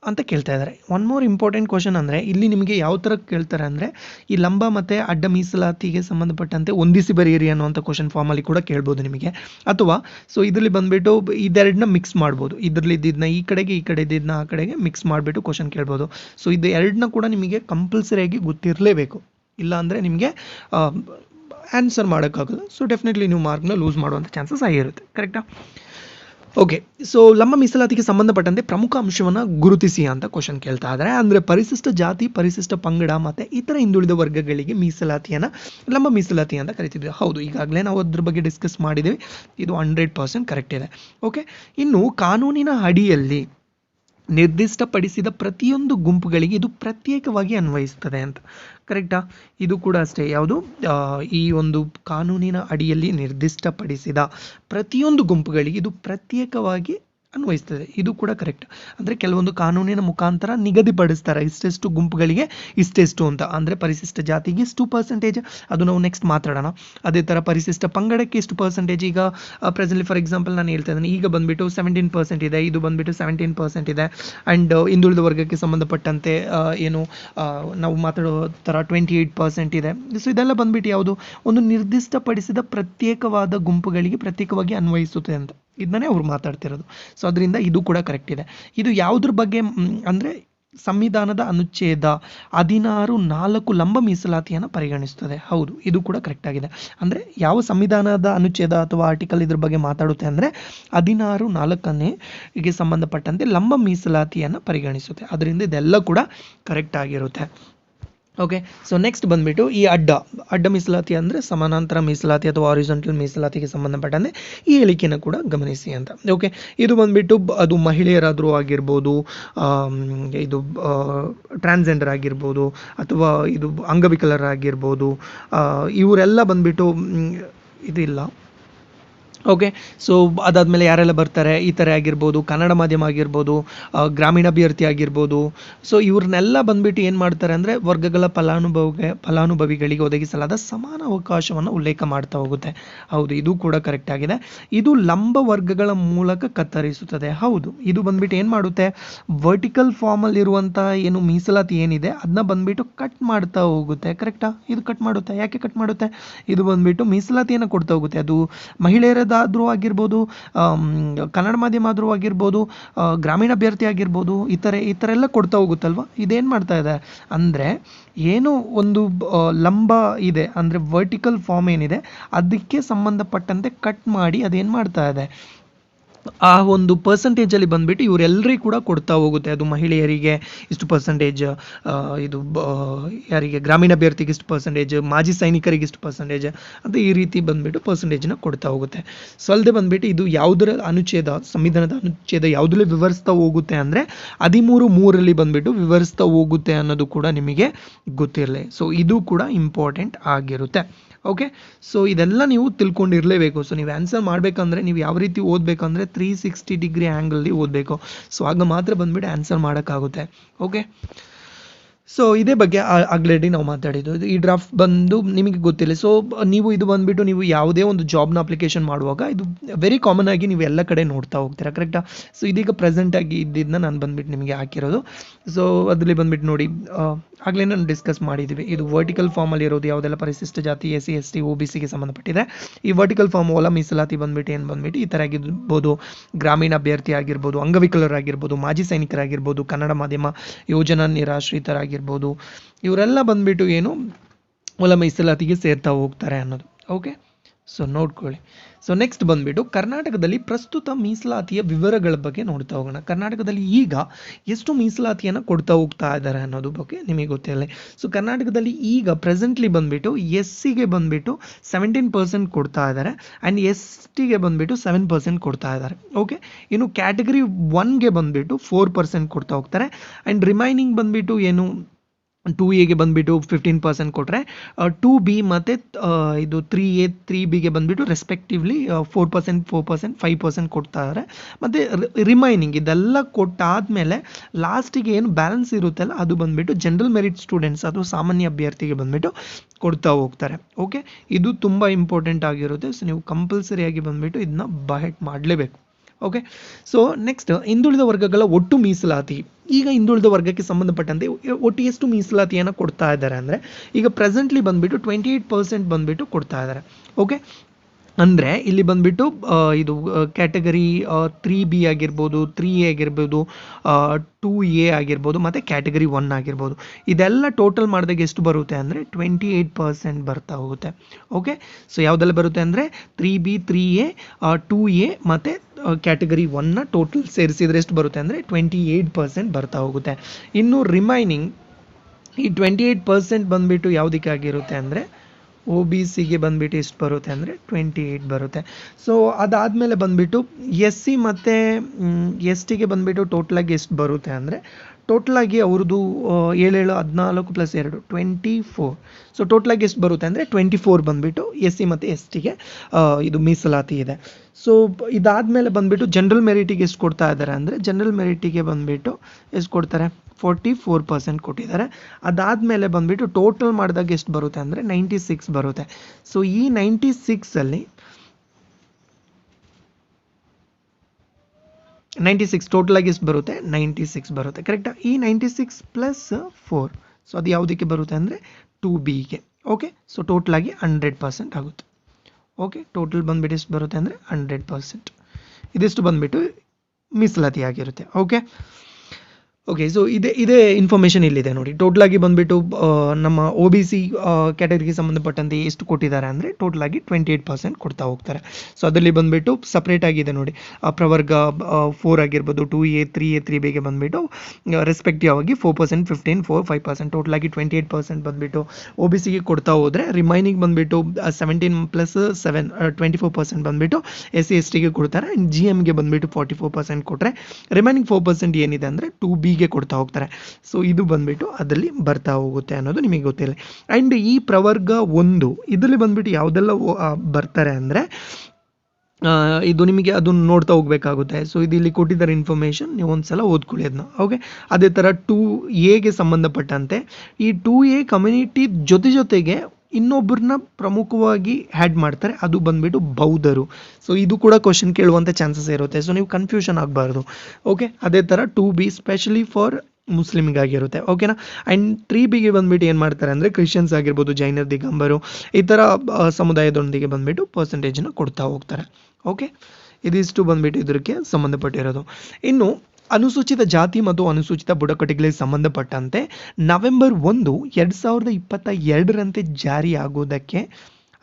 ಅಂತ ಕೇಳ್ತಾ ಇದ್ದಾರೆ ಒನ್ ಮೋರ್ ಇಂಪಾರ್ಟೆಂಟ್ ಕ್ವಶನ್ ಅಂದರೆ, ಇಲ್ಲಿ ನಿಮಗೆ ಯಾವ ಥರ ಕೇಳ್ತಾರೆ ಅಂದರೆ, ಈ ಲಂಬ ಮತ್ತು ಅಡ್ಡ ಮೀಸಲಾತಿಗೆ ಸಂಬಂಧಪಟ್ಟಂತೆ ಹೊಂದಿಸಿ ಬರೆಯಿರಿ ಅನ್ನುವಂಥ ಕ್ವಶನ್ ಫಾರ್ಮಲ್ಲಿ ಕೂಡ ಕೇಳ್ಬೋದು ನಿಮಗೆ. ಅಥವಾ ಸೊ ಇದರಲ್ಲಿ ಬಂದ್ಬಿಟ್ಟು ಇದೆರಡನ್ನ ಮಿಕ್ಸ್ ಮಾಡ್ಬೋದು. ಇದರಲ್ಲಿ ಇದ್ದಿದ್ದನ್ನ ಈ ಕಡೆಗೆ, ಈ ಕಡೆ ಇದ್ದಿದ್ದನ್ನ ಆ ಕಡೆಗೆ ಮಿಕ್ಸ್ ಮಾಡಿಬಿಟ್ಟು ಕ್ವಶನ್ ಕೇಳ್ಬೋದು. ಸೊ ಇದು ಎರಡನ್ನ ಕೂಡ ನಿಮಗೆ ಕಂಪಲ್ಸರಿಯಾಗಿ ಗೊತ್ತಿರಲೇಬೇಕು. ಇಲ್ಲ ಅಂದರೆ ನಿಮಗೆ ಆನ್ಸರ್ ಮಾಡೋಕ್ಕಾಗಲ್ಲ. ಸೊ ಡೆಫಿನೆಟ್ಲಿ ನೀವು ಮಾರ್ಕ್ನ ಲೂಸ್ ಮಾಡುವಂಥ ಚಾನ್ಸಸ್ ಆಗಿರುತ್ತೆ ಕರೆಕ್ಟಾ ಓಕೆ ಸೊ ಲಂಬ ಮೀಸಲಾತಿಗೆ ಸಂಬಂಧಪಟ್ಟಂತೆ ಪ್ರಮುಖ ಅಂಶವನ್ನು ಗುರುತಿಸಿ ಅಂತ ಕ್ವಶನ್ ಕೇಳ್ತಾ ಇದ್ದಾರೆ. ಅಂದರೆ ಪರಿಶಿಷ್ಟ ಜಾತಿ, ಪರಿಶಿಷ್ಟ ಪಂಗಡ ಮತ್ತು ಇತರ ಹಿಂದುಳಿದ ವರ್ಗಗಳಿಗೆ ಮೀಸಲಾತಿಯನ್ನು, ಲಂಬ ಮೀಸಲಾತಿ ಅಂತ ಕರಿತಿದ್ವಿ ಹೌದು, ಈಗಾಗಲೇ ನಾವು ಅದ್ರ ಬಗ್ಗೆ ಡಿಸ್ಕಸ್ ಮಾಡಿದ್ದೀವಿ ಇದು ಹಂಡ್ರೆಡ್ ಪರ್ಸೆಂಟ್ ಕರೆಕ್ಟ್ ಇದೆ. ಓಕೆ ಇನ್ನು ಕಾನೂನಿನ ಅಡಿಯಲ್ಲಿ ನಿರ್ದಿಷ್ಟಪಡಿಸಿದ ಪ್ರತಿಯೊಂದು ಗುಂಪುಗಳಿಗೆ ಇದು ಪ್ರತ್ಯೇಕವಾಗಿ ಅನ್ವಯಿಸ್ತದೆ ಅಂತ. ಕರೆಕ್ಟಾ ಇದು ಕೂಡ ಅಷ್ಟೇ. ಯಾವುದು? ಈ ಒಂದು ಕಾನೂನಿನ ಅಡಿಯಲ್ಲಿ ನಿರ್ದಿಷ್ಟಪಡಿಸಿದ ಪ್ರತಿಯೊಂದು ಗುಂಪುಗಳಿಗೆ ಇದು ಪ್ರತ್ಯೇಕವಾಗಿ ಅನ್ವಯಿಸ್ತದೆ. ಇದು ಕೂಡ ಕರೆಕ್ಟ್ ಅಂದರೆ ಕೆಲವೊಂದು ಕಾನೂನಿನ ಮುಖಾಂತರ ನಿಗದಿಪಡಿಸ್ತಾರೆ. ಇಷ್ಟೆಷ್ಟು ಗುಂಪುಗಳಿಗೆ ಇಷ್ಟೆಷ್ಟು ಅಂತ. ಅಂದರೆ ಪರಿಶಿಷ್ಟ ಜಾತಿಗೆ ಇಷ್ಟು ಪರ್ಸೆಂಟೇಜ್ ಅದು ನಾವು ನೆಕ್ಸ್ಟ್ ಮಾತಾಡೋಣ. ಅದೇ ಥರ ಪರಿಶಿಷ್ಟ ಪಂಗಡಕ್ಕೆ ಇಷ್ಟು ಪರ್ಸೆಂಟೇಜ್ ಈಗ ಪ್ರೆಸೆಂಟ್ಲಿ ಫಾರ್ ಎಕ್ಸಾಂಪಲ್ ನಾನು ಹೇಳ್ತಾ ಇದ್ದೀನಿ, ಈಗ ಬಂದ್ಬಿಟ್ಟು ಸೆವೆಂಟೀನ್ ಪರ್ಸೆಂಟ್ ಇದೆ. ಇದು ಬಂದ್ಬಿಟ್ಟು ಸೆವೆಂಟೀನ್ ಪರ್ಸೆಂಟ್ ಇದೆ. ಆ್ಯಂಡ್ ಹಿಂದುಳಿದ ವರ್ಗಕ್ಕೆ ಸಂಬಂಧಪಟ್ಟಂತೆ ಏನು ನಾವು ಮಾತಾಡೋ ಥರ ಟ್ವೆಂಟಿ ಏಯ್ಟ್ ಪರ್ಸೆಂಟ್ ಇದೆ. ಸೊ ಇದೆಲ್ಲ ಬಂದ್ಬಿಟ್ಟು ಯಾವುದು? ಒಂದು ನಿರ್ದಿಷ್ಟಪಡಿಸಿದ ಪ್ರತ್ಯೇಕವಾದ ಗುಂಪುಗಳಿಗೆ ಪ್ರತ್ಯೇಕವಾಗಿ ಅನ್ವಯಿಸುತ್ತೆ ಅಂತ. ಇದನ್ನೇ ಅವ್ರು ಮಾತಾಡ್ತಿರೋದು. ಸೊ ಅದರಿಂದ ಇದು ಕೂಡ ಕರೆಕ್ಟ್ ಇದೆ. ಇದು ಯಾವುದ್ರ ಬಗ್ಗೆ ಅಂದರೆ ಸಂವಿಧಾನದ ಅನುಚ್ಛೇದ ಹದಿನಾರು ನಾಲ್ಕು ಲಂಬ ಮೀಸಲಾತಿಯನ್ನು ಪರಿಗಣಿಸ್ತದೆ. ಹೌದು, ಇದು ಕೂಡ ಕರೆಕ್ಟ್ ಆಗಿದೆ. ಅಂದರೆ ಯಾವ ಸಂವಿಧಾನದ ಅನುಚ್ಛೇದ ಅಥವಾ ಆರ್ಟಿಕಲ್ ಇದ್ರ ಬಗ್ಗೆ ಮಾತಾಡುತ್ತೆ ಅಂದರೆ ಹದಿನಾರು ನಾಲ್ಕನೇ ಗೆ ಸಂಬಂಧಪಟ್ಟಂತೆ ಲಂಬ ಮೀಸಲಾತಿಯನ್ನು ಪರಿಗಣಿಸುತ್ತೆ. ಅದರಿಂದ ಇದೆಲ್ಲ ಕೂಡ ಕರೆಕ್ಟ್ ಆಗಿರುತ್ತೆ. ಓಕೆ ಸೊ ನೆಕ್ಸ್ಟ್ ಬಂದ್ಬಿಟ್ಟು ಈ ಅಡ್ಡ ಅಡ್ಡ ಮೀಸಲಾತಿ ಅಂದರೆ ಸಮಾನಾಂತರ ಮೀಸಲಾತಿ ಅಥವಾ ಆರಿಜೆಂಟಲ್ ಮೀಸಲಾತಿಗೆ ಸಂಬಂಧಪಟ್ಟಂತೆ ಈ ಹೇಳಿಕೆನ ಕೂಡ ಗಮನಿಸಿ ಅಂತ. ಓಕೆ ಇದು ಬಂದ್ಬಿಟ್ಟು ಅದು ಮಹಿಳೆಯರಾದರೂ ಆಗಿರ್ಬೋದು ಇದು ಟ್ರಾನ್ಸ್ಜೆಂಡರ್ ಆಗಿರ್ಬೋದು ಅಥವಾ ಇದು ಅಂಗವಿಕಲರಾಗಿರ್ಬೋದು ಇವರೆಲ್ಲ ಬಂದ್ಬಿಟ್ಟು ಇದಿಲ್ಲ. ಓಕೆ ಸೊ ಅದಾದಮೇಲೆ ಯಾರೆಲ್ಲ ಬರ್ತಾರೆ? ಈ ಥರ ಆಗಿರ್ಬೋದು, ಕನ್ನಡ ಮಾಧ್ಯಮ ಆಗಿರ್ಬೋದು ಗ್ರಾಮೀಣ ಅಭ್ಯರ್ಥಿ ಆಗಿರ್ಬೋದು. ಸೊ ಇವ್ರನ್ನೆಲ್ಲ ಬಂದ್ಬಿಟ್ಟು ಏನು ಮಾಡ್ತಾರೆ ಅಂದರೆ ವರ್ಗಗಳ ಫಲಾನುಭವಿಗೆ, ಫಲಾನುಭವಿಗಳಿಗೆ ಒದಗಿಸಲಾದ ಸಮಾನ ಅವಕಾಶವನ್ನು ಉಲ್ಲೇಖ ಮಾಡ್ತಾ ಹೋಗುತ್ತೆ. ಹೌದು, ಇದು ಕೂಡ ಕರೆಕ್ಟ್ ಆಗಿದೆ. ಇದು ಲಂಬ ವರ್ಗಗಳ ಮೂಲಕ ಕತ್ತರಿಸುತ್ತದೆ. ಹೌದು, ಇದು ಬಂದ್ಬಿಟ್ಟು ಏನು ಮಾಡುತ್ತೆ? ವರ್ಟಿಕಲ್ ಫಾರ್ಮಲ್ಲಿ ಇರುವಂತಹ ಏನು ಮೀಸಲಾತಿ ಏನಿದೆ ಅದನ್ನ ಬಂದ್ಬಿಟ್ಟು ಕಟ್ ಮಾಡ್ತಾ ಹೋಗುತ್ತೆ. ಕರೆಕ್ಟಾ ಇದು ಕಟ್ ಮಾಡುತ್ತೆ. ಯಾಕೆ ಕಟ್ ಮಾಡುತ್ತೆ? ಇದು ಬಂದ್ಬಿಟ್ಟು ಮೀಸಲಾತಿಯನ್ನು ಕೊಡ್ತಾ ಹೋಗುತ್ತೆ. ಅದು ಮಹಿಳೆಯರದಾದ್ರೂ ಆಗಿರ್ಬೋದು ಕನ್ನಡ ಮಾಧ್ಯಮ ಆದರೂ ಆಗಿರ್ಬೋದು ಗ್ರಾಮೀಣ ಅಭ್ಯರ್ಥಿ ಆಗಿರ್ಬೋದು, ಈ ಥರ ಈ ಥರ ಎಲ್ಲ ಕೊಡ್ತಾ ಹೋಗುತ್ತಲ್ವ? ಇದೇನು ಮಾಡ್ತಾ ಇದೆ ಅಂದರೆ ಏನು ಒಂದು ಲಂಬ ಇದೆ, ಅಂದರೆ ವರ್ಟಿಕಲ್ ಫಾರ್ಮ್ ಏನಿದೆ, ಅದಕ್ಕೆ ಸಂಬಂಧಪಟ್ಟಂತೆ ಕಟ್ ಮಾಡಿ ಅದೇನು ಮಾಡ್ತಾ ಇದೆ? ಆ ಒಂದು ಪರ್ಸೆಂಟೇಜಲ್ಲಿ ಬಂದ್ಬಿಟ್ಟು ಇವರೆಲ್ಲರಿಗೂ ಕೂಡ ಕೊಡ್ತಾ ಹೋಗುತ್ತೆ. ಅದು ಮಹಿಳೆಯರಿಗೆ ಇಷ್ಟು ಪರ್ಸೆಂಟೇಜ್ ಇದು ಯಾರಿಗೆ, ಗ್ರಾಮೀಣ ಅಭ್ಯರ್ಥಿಗೆ ಇಷ್ಟು ಪರ್ಸೆಂಟೇಜ್ ಮಾಜಿ ಸೈನಿಕರಿಗೆ ಇಷ್ಟು ಪರ್ಸೆಂಟೇಜ್ ಅಂತ ಈ ರೀತಿ ಬಂದ್ಬಿಟ್ಟು ಪರ್ಸೆಂಟೇಜ್ನ ಕೊಡ್ತಾ ಹೋಗುತ್ತೆ. ಸೊ ಬಂದ್ಬಿಟ್ಟು ಇದು ಯಾವುದರ ಅನುಚ್ಛೇದ, ಸಂವಿಧಾನದ ಅನುಚ್ಛೇದ ಯಾವುದರಲ್ಲಿ ವಿವರಿಸ್ತಾ ಹೋಗುತ್ತೆ ಅಂದರೆ ಹದಿಮೂರು ಮೂರರಲ್ಲಿ ಬಂದ್ಬಿಟ್ಟು ವಿವರಿಸ್ತಾ ಹೋಗುತ್ತೆ ಅನ್ನೋದು ಕೂಡ ನಿಮಗೆ ಗೊತ್ತಿರಲಿ. ಸೊ ಇದು ಕೂಡ ಇಂಪಾರ್ಟೆಂಟ್ ಆಗಿರುತ್ತೆ. ಓಕೆ ಸೊ ಇದೆಲ್ಲ ನೀವು ತಿಳ್ಕೊಂಡಿರಲೇಬೇಕು. ಸೊ ನೀವು ಆನ್ಸರ್ ಮಾಡಬೇಕಂದ್ರೆ ನೀವು ಯಾವ ರೀತಿ ಓದಬೇಕಂದ್ರೆ ತ್ರೀ ಸಿಕ್ಸ್ಟಿ ಡಿಗ್ರಿ ಆ್ಯಂಗಲ್ಲಿ ಓದಬೇಕು. ಸೊ ಆಗ ಮಾತ್ರ ಬಂದ್ಬಿಟ್ಟು ಆನ್ಸರ್ ಮಾಡೋಕ್ಕಾಗುತ್ತೆ. ಓಕೆ ಸೊ ಇದೇ ಬಗ್ಗೆ ಆಗ್ಲೇಡಿ ನಾವು ಮಾತಾಡಿದ್ದು. ಈ ಡ್ರಾಫ್ಟ್ ಬಂದು ನಿಮಗೆ ಗೊತ್ತಿಲ್ಲ. ಸೊ ನೀವು ಇದು ಬಂದ್ಬಿಟ್ಟು ನೀವು ಯಾವುದೇ ಒಂದು ಜಾಬ್ನ ಅಪ್ಲಿಕೇಶನ್ ಮಾಡುವಾಗ ಇದು ವೆರಿ ಕಾಮನ್ ಆಗಿ ನೀವು ಎಲ್ಲ ಕಡೆ ನೋಡ್ತಾ ಹೋಗ್ತೀರಾ ಕರೆಕ್ಟಾ ಸೊ ಇದೀಗ ಪ್ರೆಸೆಂಟ್ ಆಗಿ ಇದ್ದಿದ್ದನ್ನ ನಾನು ಬಂದ್ಬಿಟ್ಟು ನಿಮಗೆ ಹಾಕಿರೋದು. ಸೊ ಅದರಲ್ಲಿ ಬಂದ್ಬಿಟ್ಟು ನೋಡಿ ಆಗಲೇ ನಾನು ಡಿಸ್ಕಸ್ ಮಾಡಿದ್ದೀವಿ ಇದು ವರ್ಟಿಕಲ್ ಫಾರ್ಮಲ್ಲಿ ಇರೋದು ಯಾವುದೆಲ್ಲ ಪರಿಶಿಷ್ಟ ಜಾತಿ S C S T O B ಸಿಗೆ ಸಂಬಂಧಪಟ್ಟಿದೆ. ಈ ವರ್ಟಿಕಲ್ ಫಾರ್ಮ್ ಓಲಾ ಮೀಸಲಾತಿ ಬಂದ್ಬಿಟ್ಟು ಏನು ಬಂದ್ಬಿಟ್ಟು, ಈ ಥರ ಆಗಿರ್ಬೋದು, ಗ್ರಾಮೀಣ ಅಭ್ಯರ್ಥಿ ಆಗಿರ್ಬೋದು, ಅಂಗವಿಕಲರಾಗಿರ್ಬೋದು, ಮಾಜಿ ಸೈನಿಕರಾಗಿರ್ಬೋದು, ಕನ್ನಡ ಮಾಧ್ಯಮ ಯೋಜನಾ ನಿರಾಶ್ರಿತರಾಗಿರ್ಬೋದು ಇವರೆಲ್ಲ ಬಂದ್ಬಿಟ್ಟು ಏನು ಒಲ ಮೀಸಲಾತಿಗೆ ಸೇರ್ತಾ ಹೋಗ್ತಾರೆ ಅನ್ನೋದು. ಓಕೆ ಸೊ ನೋಡ್ಕೊಳ್ಳಿ. ಸೊ ನೆಕ್ಸ್ಟ್ ಬಂದ್ಬಿಟ್ಟು ಕರ್ನಾಟಕದಲ್ಲಿ ಪ್ರಸ್ತುತ ಮೀಸಲಾತಿಯ ವಿವರಗಳ ಬಗ್ಗೆ ನೋಡ್ತಾ ಹೋಗೋಣ. ಕರ್ನಾಟಕದಲ್ಲಿ ಈಗ ಎಷ್ಟು ಮೀಸಲಾತಿಯನ್ನು ಕೊಡ್ತಾ ಹೋಗ್ತಾ ಇದ್ದಾರೆ ಅನ್ನೋದು ಬಗ್ಗೆ ನಿಮಗೆ ಗೊತ್ತಿಲ್ಲ ಸೊ ಕರ್ನಾಟಕದಲ್ಲಿ ಈಗ ಪ್ರೆಸೆಂಟ್ಲಿ ಬಂದ್ಬಿಟ್ಟು ಎಸ್ ಸಿಗೆ ಬಂದ್ಬಿಟ್ಟು ಸೆವೆಂಟೀನ್ ಪರ್ಸೆಂಟ್ ಕೊಡ್ತಾ ಇದ್ದಾರೆ. ಆ್ಯಂಡ್ ಎಸ್ ಟಿಗೆ ಬಂದ್ಬಿಟ್ಟು ಸೆವೆನ್ ಪರ್ಸೆಂಟ್ ಕೊಡ್ತಾ ಇದ್ದಾರೆ. ಓಕೆ ಇನ್ನು ಕ್ಯಾಟಗರಿ ಒನ್ಗೆ ಬಂದ್ಬಿಟ್ಟು ಫೋರ್ ಪರ್ಸೆಂಟ್ ಕೊಡ್ತಾ ಹೋಗ್ತಾರೆ. ಆ್ಯಂಡ್ ರಿಮೈನಿಂಗ್ ಬಂದ್ಬಿಟ್ಟು ಏನು ಟೂ ಎಗೆ ಬಂದುಬಿಟ್ಟು ಫಿಫ್ಟೀನ್ ಪರ್ಸೆಂಟ್ ಕೊಟ್ಟರೆ ಟೂ ಬಿ ಮತ್ತು ಇದು ತ್ರೀ ಎ ತ್ರೀ ಬಿಗೆ ಬಂದುಬಿಟ್ಟು respectively four percent four percent five percent ಕೊಡ್ತಾ ಇದ್ದಾರೆ ಮತ್ತು ರಿಮೈನಿಂಗ್ ಇದೆಲ್ಲ ಕೊಟ್ಟಾದಮೇಲೆ ಲಾಸ್ಟಿಗೆ ಏನು ಬ್ಯಾಲೆನ್ಸ್ ಇರುತ್ತಲ್ಲ, ಅದು ಬಂದುಬಿಟ್ಟು ಜನರಲ್ ಮೆರಿಟ್ ಸ್ಟೂಡೆಂಟ್ಸ್ ಅದು ಸಾಮಾನ್ಯ ಅಭ್ಯರ್ಥಿಗೆ ಬಂದುಬಿಟ್ಟು ಕೊಡ್ತಾ ಹೋಗ್ತಾರೆ. ಓಕೆ ಇದು ತುಂಬ ಇಂಪಾರ್ಟೆಂಟ್ ಆಗಿರುತ್ತೆ. ಸೊ ನೀವು ಕಂಪಲ್ಸರಿಯಾಗಿ ಬಂದುಬಿಟ್ಟು ಇದನ್ನ ಬಹೆಟ್ ಮಾಡಲೇಬೇಕು. ಓಕೆ ಸೊ ನೆಕ್ಸ್ಟ್ ಹಿಂದುಳಿದ ವರ್ಗಗಳ ಒಟ್ಟು ಮೀಸಲಾತಿ. ಈಗ ಹಿಂದುಳಿದ ವರ್ಗಕ್ಕೆ ಸಂಬಂಧಪಟ್ಟಂತೆ ಒಟ್ಟು ಎಷ್ಟು ಮೀಸಲಾತಿಯನ್ನು ಕೊಡ್ತಾ ಇದ್ದಾರೆ ಅಂದರೆ, ಈಗ ಪ್ರೆಸೆಂಟ್ಲಿ ಬಂದುಬಿಟ್ಟು ಟ್ವೆಂಟಿ ಏಯ್ಟ್ ಪರ್ಸೆಂಟ್ ಬಂದುಬಿಟ್ಟು ಕೊಡ್ತಾ ಇದ್ದಾರೆ. ಓಕೆ ಅಂದರೆ ಇಲ್ಲಿ ಬಂದುಬಿಟ್ಟು ಇದು ಕ್ಯಾಟಗರಿ ತ್ರೀ ಬಿ ಆಗಿರ್ಬೋದು ತ್ರೀ ಎ ಆಗಿರ್ಬೋದು ಟೂ ಎ ಆಗಿರ್ಬೋದು, ಮತ್ತು ಕ್ಯಾಟಗರಿ ಒನ್ ಆಗಿರ್ಬೋದು. ಇದೆಲ್ಲ ಟೋಟಲ್ ಮಾಡಿದಾಗ ಎಷ್ಟು ಬರುತ್ತೆ ಅಂದರೆ ಟ್ವೆಂಟಿ ಏಯ್ಟ್ ಪರ್ಸೆಂಟ್ ಬರ್ತಾ ಹೋಗುತ್ತೆ. ಓಕೆ ಸೊ ಯಾವುದೆಲ್ಲ ಬರುತ್ತೆ ಅಂದರೆ three B three A two A ಮತ್ತು ಕ್ಯಾಟಗರಿ ಒನ್ನ ಟೋಟಲ್ ಸೇರಿಸಿದ್ರೆ ಎಷ್ಟು ಬರುತ್ತೆ ಅಂದರೆ ಟ್ವೆಂಟಿ ಏಯ್ಟ್ ಪರ್ಸೆಂಟ್ ಬರ್ತಾ ಹೋಗುತ್ತೆ. ಇನ್ನು ರಿಮೈನಿಂಗ್ ಈ ಟ್ವೆಂಟಿ ಏಯ್ಟ್ ಪರ್ಸೆಂಟ್ ಬಂದುಬಿಟ್ಟು ಯಾವುದಕ್ಕಾಗಿರುತ್ತೆ ಅಂದರೆ ಒ ಬಿ ಸಿಗೆ ಬಂದುಬಿಟ್ಟು ಎಷ್ಟು ಬರುತ್ತೆ ಅಂದರೆ ಟ್ವೆಂಟಿ ಏಯ್ಟ್ ಬರುತ್ತೆ. ಸೊ ಅದಾದಮೇಲೆ ಬಂದುಬಿಟ್ಟು ಎಸ್ ಸಿ ಮತ್ತು ಎಸ್ ಟಿಗೆ ಬಂದುಬಿಟ್ಟು ಟೋಟಲಾಗಿ ಎಷ್ಟು ಬರುತ್ತೆ ಅಂದರೆ ಟೋಟಲಾಗಿ ಅವ್ರದ್ದು ಏಳೇಳು, ಹದಿನಾಲ್ಕು ಪ್ಲಸ್ ಎರಡು ಟ್ವೆಂಟಿ ಫೋರ್ ಸೊ ಟೋಟಲಾಗಿ ಎಷ್ಟು ಬರುತ್ತೆ ಅಂದರೆ ಟ್ವೆಂಟಿ ಫೋರ್ ಬಂದುಬಿಟ್ಟು ಎಸ್ ಸಿ ಮತ್ತು ಎಸ್ ಟಿಗೆ ಇದು ಮೀಸಲಾತಿ ಇದೆ. ಸೊ ಇದಾದಮೇಲೆ ಬಂದುಬಿಟ್ಟು ಜನರಲ್ ಮೆರಿಟಿಗೆ ಎಷ್ಟು ಕೊಡ್ತಾ ಇದ್ದಾರೆ ಅಂದರೆ ಜನರಲ್ ಮೆರಿಟಿಗೆ ಬಂದುಬಿಟ್ಟು ಎಷ್ಟು ಕೊಡ್ತಾರೆ? ಫೋರ್ಟಿ ಫೋರ್ ಪರ್ಸೆಂಟ್ ಕೊಟ್ಟಿದ್ದಾರೆ. ಅದಾದಮೇಲೆ ಬಂದುಬಿಟ್ಟು ಟೋಟಲ್ ಮಾಡಿದಾಗ ಎಷ್ಟು ಬರುತ್ತೆ ಅಂದರೆ ನೈಂಟಿ ಸಿಕ್ಸ್ ಬರುತ್ತೆ. ಸೊ ಈ ನೈಂಟಿ ಸಿಕ್ಸಲ್ಲಿ ನೈಂಟಿ ಸಿಕ್ಸ್ ಟೋಟಲಾಗಿ ಎಷ್ಟು ಬರುತ್ತೆ? ನೈಂಟಿ ಸಿಕ್ಸ್ ಬರುತ್ತೆ ಕರೆಕ್ಟಾ ಈ ninety six plus four so ಅದು ಯಾವುದಕ್ಕೆ ಬರುತ್ತೆ ಅಂದರೆ ಟು ಬಿಗೆ ಓಕೆ ಸೊ ಟೋಟಲಾಗಿ ಹಂಡ್ರೆಡ್ ಪರ್ಸೆಂಟ್ ಆಗುತ್ತೆ. ಓಕೆ ಟೋಟಲ್ ಬಂದುಬಿಟ್ಟು ಎಷ್ಟು ಬರುತ್ತೆ ಅಂದರೆ ಹಂಡ್ರೆಡ್ ಪರ್ಸೆಂಟ್ ಇದಿಷ್ಟು ಬಂದುಬಿಟ್ಟು ಮೀಸಲಾತಿ ಆಗಿರುತ್ತೆ. ಓಕೆ ಓಕೆ ಸೊ ಇದೇ ಇದೇ ಇನ್ಫಾರ್ಮೇಷನ್ ಇಲ್ಲಿದೆ ನೋಡಿ. ಟೋಟಲಾಗಿ ಬಂದುಬಿಟ್ಟು ನಮ್ಮ ಒ ಬಿ ಸಿ ಕ್ಯಾಟಗರಿಗೆ ಸಂಬಂಧಪಟ್ಟಂತೆ ಎಷ್ಟು ಕೊಟ್ಟಿದ್ದಾರೆ ಅಂದರೆ ಟೋಟಲಾಗಿ ಟ್ವೆಂಟಿ ಏಯ್ಟ್ ಪರ್ಸೆಂಟ್ ಕೊಡ್ತಾ ಹೋಗ್ತಾರೆ. ಸೊ ಅದರಲ್ಲಿ ಬಂದುಬಿಟ್ಟು ಸಪ್ರೇಟ್ ಆಗಿದೆ ನೋಡಿ. ಪ್ರವರ್ಗ ಫೋರ್ ಆಗಿರ್ಬೋದು two A three A three ಬೇಗೆ ಬಂದುಬಿಟ್ಟು ರೆಸ್ಪೆಕ್ಟಿವ್ ಆಗಿ four percent fifteen four five percent ಟೋಟಲಾಗಿ twenty eight percent ಬಂದುಬಿಟ್ಟು ಒ ಬಿ ಸಿಗೆ ಕೊಡ್ತಾ ಹೋದರೆ ರಿಮೈನಿಂಗ್ ಬಂದುಬಿಟ್ಟು seventeen plus seven twenty four percent ಬಂದುಬಿಟ್ಟು ಎಸ್ ಸಿ ಎಸ್ ಟಿಗೆ ಕೊಡ್ತಾರೆ. ಜಿ ಎಮ್ಗೆ ಬಂದುಬಿಟ್ಟು ಫಾರ್ಟಿ ಫೋರ್ ಪರ್ಸೆಂಟ್ ಕೊಟ್ಟರೆ ರಿಮೈನಿಂಗ್ ಫೋರ್ ಪರ್ಸೆಂಟ್ ಏನಿದೆ ಅಂದರೆ ಟು ಬಿ ಗೆ ಕೊಡ್ತಾ ಹೋಗ್ತಾರೆ. ಸೊ ಇದು ಬಂದ್ಬಿಟ್ಟು ಅದರಲ್ಲಿ ಬರ್ತಾ ಹೋಗುತ್ತೆ ಅನ್ನೋದು ನಿಮಗೆ ಗೊತ್ತಿಲ್ಲ ಆ್ಯಂಡ್ ಈ ಪ್ರವರ್ಗ ಒಂದು, ಇದರಲ್ಲಿ ಬಂದ್ಬಿಟ್ಟು ಯಾವುದೆಲ್ಲ ಬರ್ತಾರೆ ಅಂದರೆ ಇದು ನಿಮಗೆ ಅದನ್ನು ನೋಡ್ತಾ ಹೋಗಬೇಕಾಗುತ್ತೆ. ಸೊ ಇದು ಇಲ್ಲಿ ಕೊಟ್ಟಿದ್ದಾರೆ ಇನ್ಫಾರ್ಮೇಷನ್ ನೀವು ಒಂದ್ಸಲ ಓದ್ಕೊಳ್ಳಿ ಅದನ್ನ ಓಕೆ ಅದೇ ಥರ ಟೂ ಎಗೆ ಸಂಬಂಧಪಟ್ಟಂತೆ, ಈ ಟೂ ಎ ಕಮ್ಯುನಿಟಿ ಜೊತೆ ಜೊತೆಗೆ ಇನ್ನೊಬ್ಬರನ್ನ ಪ್ರಮುಖವಾಗಿ ಹ್ಯಾಡ್ ಮಾಡ್ತಾರೆ, ಅದು ಬಂದ್ಬಿಟ್ಟು ಬೌದ್ಧರು. ಸೊ ಇದು ಕೂಡ ಕ್ವಶನ್ ಕೇಳುವಂಥ ಚಾನ್ಸಸ್ ಇರುತ್ತೆ. ಸೊ ನೀವು ಕನ್ಫ್ಯೂಷನ್ ಆಗಬಾರ್ದು. ಓಕೆ ಅದೇ ಥರ ಟು ಬಿ ಸ್ಪೆಷಲಿ ಫಾರ್ ಮುಸ್ಲಿಮ್ಗಾಗಿರುತ್ತೆ. ಓಕೆನಾ ಆ್ಯಂಡ್ ತ್ರೀ ಬಿಗೆ ಬಂದ್ಬಿಟ್ಟು ಏನು ಮಾಡ್ತಾರೆ ಅಂದರೆ ಕ್ರಿಶ್ಚಿಯನ್ಸ್ ಆಗಿರ್ಬೋದು ಜೈನರ್ ದಿಗಂಬರು, ಈ ಥರ ಸಮುದಾಯದೊಂದಿಗೆ ಬಂದ್ಬಿಟ್ಟು ಪರ್ಸೆಂಟೇಜನ್ನು ಕೊಡ್ತಾ ಹೋಗ್ತಾರೆ. ಓಕೆ ಇದಿಷ್ಟು ಬಂದ್ಬಿಟ್ಟು ಇದಕ್ಕೆ ಸಂಬಂಧಪಟ್ಟಿರೋದು. ಇನ್ನು ಅನುಸೂಚಿತ ಜಾತಿ ಮತ್ತು ಅನುಸೂಚಿತ ಬುಡಕಟ್ಟಿಗಳಿಗೆ ಸಂಬಂಧಪಟ್ಟಂತೆ ನವೆಂಬರ್ ಒಂದು ಎರಡು ಸಾವಿರದ ಇಪ್ಪತ್ತ ಎರಡರಂತೆ ಜಾರಿಯಾಗುವುದಕ್ಕೆ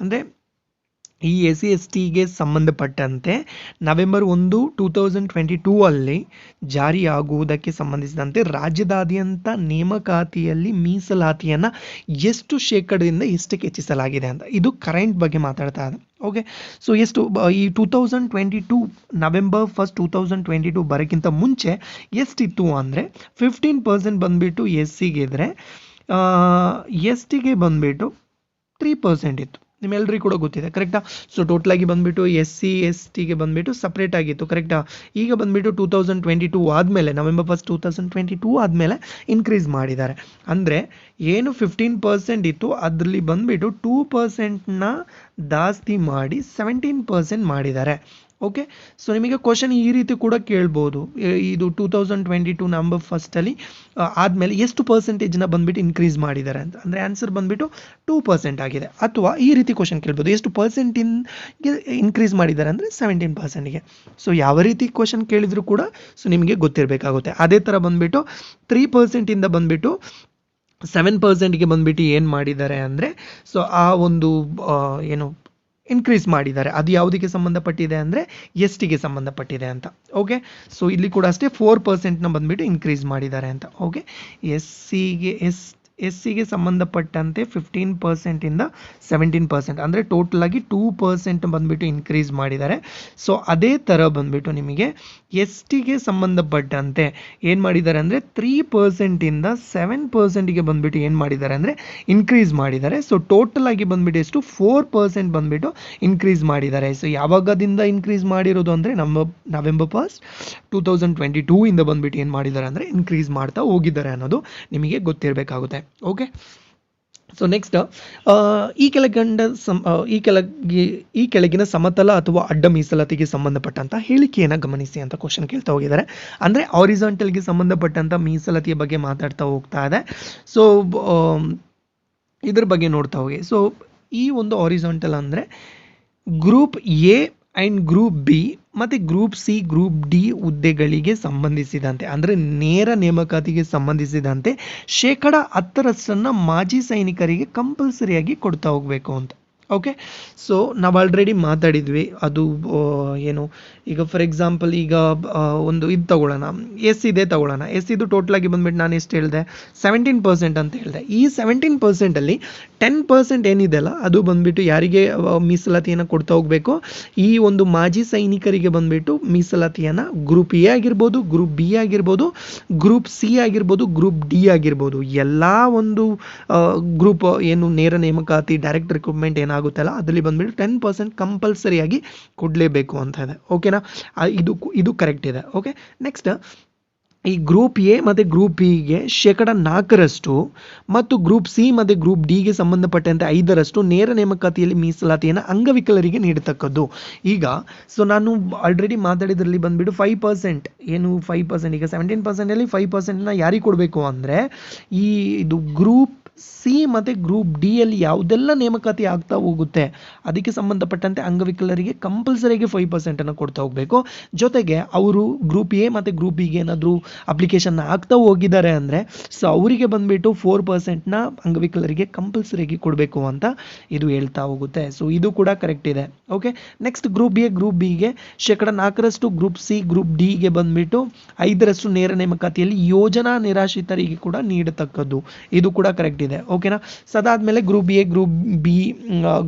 ಅಂದರೆ ಈ ಎಸ್ ಸಿ ಎಸ್ ಟಿಗೆ ಸಂಬಂಧಪಟ್ಟಂತೆ ನವೆಂಬರ್ ಒಂದು ಟೂ ತೌಸಂಡ್ ಟ್ವೆಂಟಿ ಟೂ ಅಲ್ಲಿ ಜಾರಿಯಾಗುವುದಕ್ಕೆ ಸಂಬಂಧಿಸಿದಂತೆ ರಾಜ್ಯದಾದ್ಯಂತ ನೇಮಕಾತಿಯಲ್ಲಿ ಮೀಸಲಾತಿಯನ್ನು ಎಷ್ಟು ಶೇಕಡದಿಂದ ಎಷ್ಟಕ್ಕೆ ಹೆಚ್ಚಿಸಲಾಗಿದೆ ಅಂತ. ಇದು ಕರೆಂಟ್ ಬಗ್ಗೆ ಮಾತಾಡ್ತಾ ಇದೆ. ಓಕೆ ಸೊ ಎಷ್ಟು ಈ two thousand twenty two November first two thousand twenty two ಬರೋಕ್ಕಿಂತ ಮುಂಚೆ ಎಷ್ಟಿತ್ತು ಅಂದರೆ ಫಿಫ್ಟೀನ್ ಪರ್ಸೆಂಟ್ ಬಂದುಬಿಟ್ಟು ಎಸ್ ಸಿಗಿದ್ರೆ ಎಸ್ ಟಿಗೆ ಬಂದುಬಿಟ್ಟು ತ್ರೀ ಪರ್ಸೆಂಟ್ ಇತ್ತು. ನಿಮ್ಮೆಲ್ಲರಿಗೂ ಕೂಡ ಗೊತ್ತಿದೆ ಕರೆಕ್ಟಾ ಸೊ ಟೋಟಲಾಗಿ ಬಂದುಬಿಟ್ಟು ಎಸ್ ಸಿ ಎಸ್ ಟಿಗೆ ಬಂದುಬಿಟ್ಟು ಸಪ್ರೇಟ್ ಆಗಿತ್ತು ಕರೆಕ್ಟಾ ಈಗ ಬಂದುಬಿಟ್ಟು ಟೂ ತೌಸಂಡ್ ಟ್ವೆಂಟಿ ಟೂ ಆದಮೇಲೆ November first two thousand twenty two ಆದಮೇಲೆ ಇನ್ಕ್ರೀಸ್ ಮಾಡಿದ್ದಾರೆ. ಅಂದರೆ ಏನು ಫಿಫ್ಟೀನ್ ಪರ್ಸೆಂಟ್ ಇತ್ತು, ಅದರಲ್ಲಿ ಬಂದುಬಿಟ್ಟು ಟೂ ಪರ್ಸೆಂಟ್ನ ಜಾಸ್ತಿ ಮಾಡಿ ಸೆವೆಂಟೀನ್ ಪರ್ಸೆಂಟ್ ಮಾಡಿದ್ದಾರೆ. ಓಕೆ ಸೊ ನಿಮಗೆ ಕ್ವಶನ್ ಈ ರೀತಿ ಕೂಡ ಕೇಳ್ಬೋದು. ಇದು two thousand twenty two November ಫಸ್ಟಲ್ಲಿ ಆದಮೇಲೆ ಎಷ್ಟು ಪರ್ಸೆಂಟೇಜ್ನ ಬಂದುಬಿಟ್ಟು ಇನ್ಕ್ರೀಸ್ ಮಾಡಿದ್ದಾರೆ ಅಂತ. ಅಂದರೆ ಆನ್ಸರ್ ಬಂದುಬಿಟ್ಟು ಟೂ ಪರ್ಸೆಂಟ್ ಆಗಿದೆ. ಅಥವಾ ಈ ರೀತಿ ಕ್ವಶನ್ ಕೇಳ್ಬೋದು. ಎಷ್ಟು ಪರ್ಸೆಂಟಿನ್ಗೆ ಇನ್ಕ್ರೀಸ್ ಮಾಡಿದ್ದಾರೆ ಅಂದರೆ ಸೆವೆಂಟೀನ್ ಪರ್ಸೆಂಟ್ಗೆ ಸೊ ಯಾವ ರೀತಿ ಕ್ವಶನ್ ಕೇಳಿದರೂ ಕೂಡ ಸೊ ನಿಮಗೆ ಗೊತ್ತಿರಬೇಕಾಗುತ್ತೆ. ಅದೇ ಥರ ಬಂದುಬಿಟ್ಟು ತ್ರೀ ಪರ್ಸೆಂಟಿಂದ ಬಂದುಬಿಟ್ಟು ಸೆವೆನ್ ಪರ್ಸೆಂಟ್ಗೆ ಬಂದುಬಿಟ್ಟು ಏನು ಮಾಡಿದ್ದಾರೆ ಅಂದರೆ ಸೊ ಆ ಒಂದು ಏನು ಇನ್ಕ್ರೀಸ್ ಮಾಡಿದ್ದಾರೆ. ಅದು ಯಾವುದಕ್ಕೆ ಸಂಬಂಧಪಟ್ಟಿದೆ ಅಂದರೆ ಎಸ್ ಟಿಗೆ ಸಂಬಂಧಪಟ್ಟಿದೆ ಅಂತ. ಓಕೆ ಸೊ ಇಲ್ಲಿ ಕೂಡ ಅಷ್ಟೇ ಫೋರ್ ಪರ್ಸೆಂಟ್ನ ಬಂದುಬಿಟ್ಟು ಇನ್ಕ್ರೀಸ್ ಮಾಡಿದ್ದಾರೆ ಅಂತ. ಓಕೆ ಎಸ್ ಸಿಗೆ ಎಸ್ ಎಸ್ ಸಿಗೆ ಸಂಬಂಧಪಟ್ಟಂತೆ ಫಿಫ್ಟೀನ್ ಪರ್ಸೆಂಟಿಂದ ಸೆವೆಂಟೀನ್ ಪರ್ಸೆಂಟ್ ಅಂದರೆ ಟೋಟಲ್ ಆಗಿ ಟೂ ಪರ್ಸೆಂಟ್ ಬಂದುಬಿಟ್ಟು ಇನ್ಕ್ರೀಸ್ ಮಾಡಿದ್ದಾರೆ. ಸೊ ಅದೇ ಥರ ಬಂದುಬಿಟ್ಟು ನಿಮಗೆ ಎಸ್ ಟಿಗೆ ಸಂಬಂಧಪಟ್ಟಂತೆ ಏನು ಮಾಡಿದ್ದಾರೆ ಅಂದರೆ ತ್ರೀ ಪರ್ಸೆಂಟಿಂದ ಸೆವೆನ್ ಪರ್ಸೆಂಟಿಗೆ ಬಂದುಬಿಟ್ಟು ಏನು ಮಾಡಿದ್ದಾರೆ ಅಂದರೆ ಇನ್ಕ್ರೀಸ್ ಮಾಡಿದ್ದಾರೆ. ಸೊ ಟೋಟಲ್ ಆಗಿ ಬಂದುಬಿಟ್ಟು ಎಷ್ಟು? ಫೋರ್ ಪರ್ಸೆಂಟ್ ಬಂದುಬಿಟ್ಟು ಇನ್ಕ್ರೀಸ್ ಮಾಡಿದ್ದಾರೆ. ಸೊ ಯಾವಾಗದಿಂದ ಇನ್ಕ್ರೀಸ್ ಮಾಡಿರೋದು ಅಂದರೆ ನಮ್ಮ November first two thousand twenty two ಇಂದ ಬಂದುಬಿಟ್ಟು ಏನು ಮಾಡಿದ್ದಾರೆ ಅಂದರೆ ಇನ್ಕ್ರೀಸ್ ಮಾಡ್ತಾ ಹೋಗಿದ್ದಾರೆ ಅನ್ನೋದು ನಿಮಗೆ ಗೊತ್ತಿರಬೇಕಾಗುತ್ತೆ. ಓಕೆ ಸೊ ನೆಕ್ಸ್ಟ್ ಈ ಕೆಳಗಂಡ ಸಂ ಈ ಕೆಳಗೆ, ಈ ಕೆಳಗಿನ ಸಮತಲ ಅಥವಾ ಅಡ್ಡ ಮೀಸಲಾತಿಗೆ ಸಂಬಂಧಪಟ್ಟಂತ ಹೇಳಿಕೆಯನ್ನು ಗಮನಿಸಿ ಅಂತ ಕ್ವಶನ್ ಕೇಳ್ತಾ ಹೋಗಿದ್ದಾರೆ. ಅಂದರೆ ಆರಿಜಾಂಟಲ್ಗೆ ಸಂಬಂಧಪಟ್ಟಂತ ಮೀಸಲಾತಿಯ ಬಗ್ಗೆ ಮಾತಾಡ್ತಾ ಹೋಗ್ತಾ ಇದೆ. ಸೊ ಇದ್ರ ಬಗ್ಗೆ ನೋಡ್ತಾ ಹೋಗಿ. ಸೊ ಈ ಒಂದು ಆರಿಜಾಂಟಲ್ ಅಂದರೆ group A and group B ಮತ್ತು ಗ್ರೂಪ್ ಸಿ ಗ್ರೂಪ್ ಡಿ ಹುದ್ದೆಗಳಿಗೆ ಸಂಬಂಧಿಸಿದಂತೆ, ಅಂದರೆ ನೇರ ನೇಮಕಾತಿಗೆ ಸಂಬಂಧಿಸಿದಂತೆ ಶೇಕಡ ಹತ್ತರಷ್ಟನ್ನು ಮಾಜಿ ಸೈನಿಕರಿಗೆ ಕಂಪಲ್ಸರಿಯಾಗಿ ಕೊಡ್ತಾ ಹೋಗಬೇಕು ಅಂತ. ಓಕೆ ಸೊ ನಾವು ಆಲ್ರೆಡಿ ಮಾತಾಡಿದ್ವಿ. ಅದು ಏನು, ಈಗ ಫಾರ್ ಎಕ್ಸಾಂಪಲ್ ಈಗ ಒಂದು ಇದು ತಗೊಳ್ಳೋಣ. ಎಸ್ ಇದೆ ತಗೊಳ್ಳೋಣ. ಎಸ್ ಇದು ಟೋಟಲ್ ಆಗಿ ಬಂದ್ಬಿಟ್ಟು ನಾನು ಎಷ್ಟು ಹೇಳಿದೆ? ಸೆವೆಂಟೀನ್ ಪರ್ಸೆಂಟ್ ಅಂತ ಹೇಳಿದೆ. ಈ ಸೆವೆಂಟೀನ್ ಪರ್ಸೆಂಟಲ್ಲಿ ಟೆನ್ ಪರ್ಸೆಂಟ್ ಏನಿದೆಯಲ್ಲ ಅದು ಬಂದ್ಬಿಟ್ಟು ಯಾರಿಗೆ ಮೀಸಲಾತಿಯನ್ನು ಕೊಡ್ತಾ ಹೋಗಬೇಕು, ಈ ಒಂದು ಮಾಜಿ ಸೈನಿಕರಿಗೆ ಬಂದ್ಬಿಟ್ಟು ಮೀಸಲಾತಿಯನ್ನು ಗ್ರೂಪ್ ಎ ಆಗಿರ್ಬೋದು ಗ್ರೂಪ್ ಬಿ ಆಗಿರ್ಬೋದು ಗ್ರೂಪ್ ಸಿ ಆಗಿರ್ಬೋದು ಗ್ರೂಪ್ ಡಿ ಆಗಿರ್ಬೋದು. ಎಲ್ಲ ಒಂದು ಗ್ರೂಪ್ ಏನು, ನೇರ ನೇಮಕಾತಿ ಡೈರೆಕ್ಟ್ ರಿಕ್ರೂಟ್ಮೆಂಟ್ ಏನಾಗುತ್ತಲ್ಲ ಅದರಲ್ಲಿ ಬಂದ್ಬಿಟ್ಟು ಟೆನ್ ಪರ್ಸೆಂಟ್ ಕಂಪಲ್ಸರಿಯಾಗಿ ಕೊಡಲೇಬೇಕು ಅಂತ ಇದೆ. ಓಕೆನಾ ಇದು ಇದು ಕರೆಕ್ಟ್ ಇದೆ. ಓಕೆ ನೆಕ್ಸ್ಟ್ ಈ ಗ್ರೂಪ್ ಎ ಮತ್ತು ಗ್ರೂಪ್ ಬಿಗೆ ಶೇಕಡ ನಾಲ್ಕರಷ್ಟು ಮತ್ತು ಗ್ರೂಪ್ ಸಿ ಮತ್ತು ಗ್ರೂಪ್ ಡಿಗೆ ಸಂಬಂಧಪಟ್ಟಂತೆ ಐದರಷ್ಟು ನೇರ ನೇಮಕಾತಿಯಲ್ಲಿ ಮೀಸಲಾತಿಯನ್ನು ಅಂಗವಿಕಲರಿಗೆ ನೀಡತಕ್ಕದ್ದು. ಈಗ ಸೊ ನಾನು ಆಲ್ರೆಡಿ ಮಾತಾಡಿದ್ರಲ್ಲಿ ಬಂದುಬಿಟ್ಟು ಫೈವ್ ಪರ್ಸೆಂಟ್ ಏನು ಫೈವ್ ಪರ್ಸೆಂಟ್ ಈಗ ಸೆವೆಂಟೀನ್ ಪರ್ಸೆಂಟಲ್ಲಿ ಫೈವ್ ಪರ್ಸೆಂಟ್ನ ಯಾರಿಗೆ ಕೊಡಬೇಕು ಅಂದರೆ, ಈ ಇದು ಗ್ರೂಪ್ ಸಿ ಮತ್ತು ಗ್ರೂಪ್ ಡಿಯಲ್ಲಿ ಯಾವುದೆಲ್ಲ ನೇಮಕಾತಿ ಆಗ್ತಾ ಹೋಗುತ್ತೆ, ಅದಕ್ಕೆ ಸಂಬಂಧಪಟ್ಟಂತೆ ಅಂಗವಿಕಲರಿಗೆ ಕಂಪಲ್ಸರಿಗೆ ಫೈವ್ ಪರ್ಸೆಂಟನ್ನು ಕೊಡ್ತಾ ಹೋಗಬೇಕು. ಜೊತೆಗೆ ಅವರು ಗ್ರೂಪ್ ಎ ಮತ್ತು ಗ್ರೂಪ್ ಬಿಗೆ ಏನಾದರೂ ಅಪ್ಲಿಕೇಶನ್ ಹಾಕ್ತಾ ಹೋಗಿದ್ದಾರೆ ಅಂದರೆ ಸೊ ಅವರಿಗೆ ಬಂದುಬಿಟ್ಟು ಫೋರ್ ಪರ್ಸೆಂಟ್ನ ಅಂಗವಿಕಲರಿಗೆ ಕಂಪಲ್ಸರಿಗೆ ಕೊಡಬೇಕು ಅಂತ ಇದು ಹೇಳ್ತಾ ಹೋಗುತ್ತೆ. ಸೊ ಇದು ಕೂಡ ಕರೆಕ್ಟ್ ಇದೆ. Okay next group A group ಬಿಗೆ ಶೇಕಡ ನಾಲ್ಕರಷ್ಟು ಗ್ರೂಪ್ ಸಿ ಗ್ರೂಪ್ ಡಿಗೆ ಬಂದುಬಿಟ್ಟು ಐದರಷ್ಟು ನೇರ ನೇಮಕಾತಿಯಲ್ಲಿ ಯೋಜನಾ ನಿರಾಶ್ರಿತರಿಗೆ ಕೂಡ ನೀಡತಕ್ಕದ್ದು. ಇದು ಕೂಡ ಕರೆಕ್ಟ್ ಇದೆ ಓಕೆನಾ ಸದಾದ್ಮೇಲೆ group A group B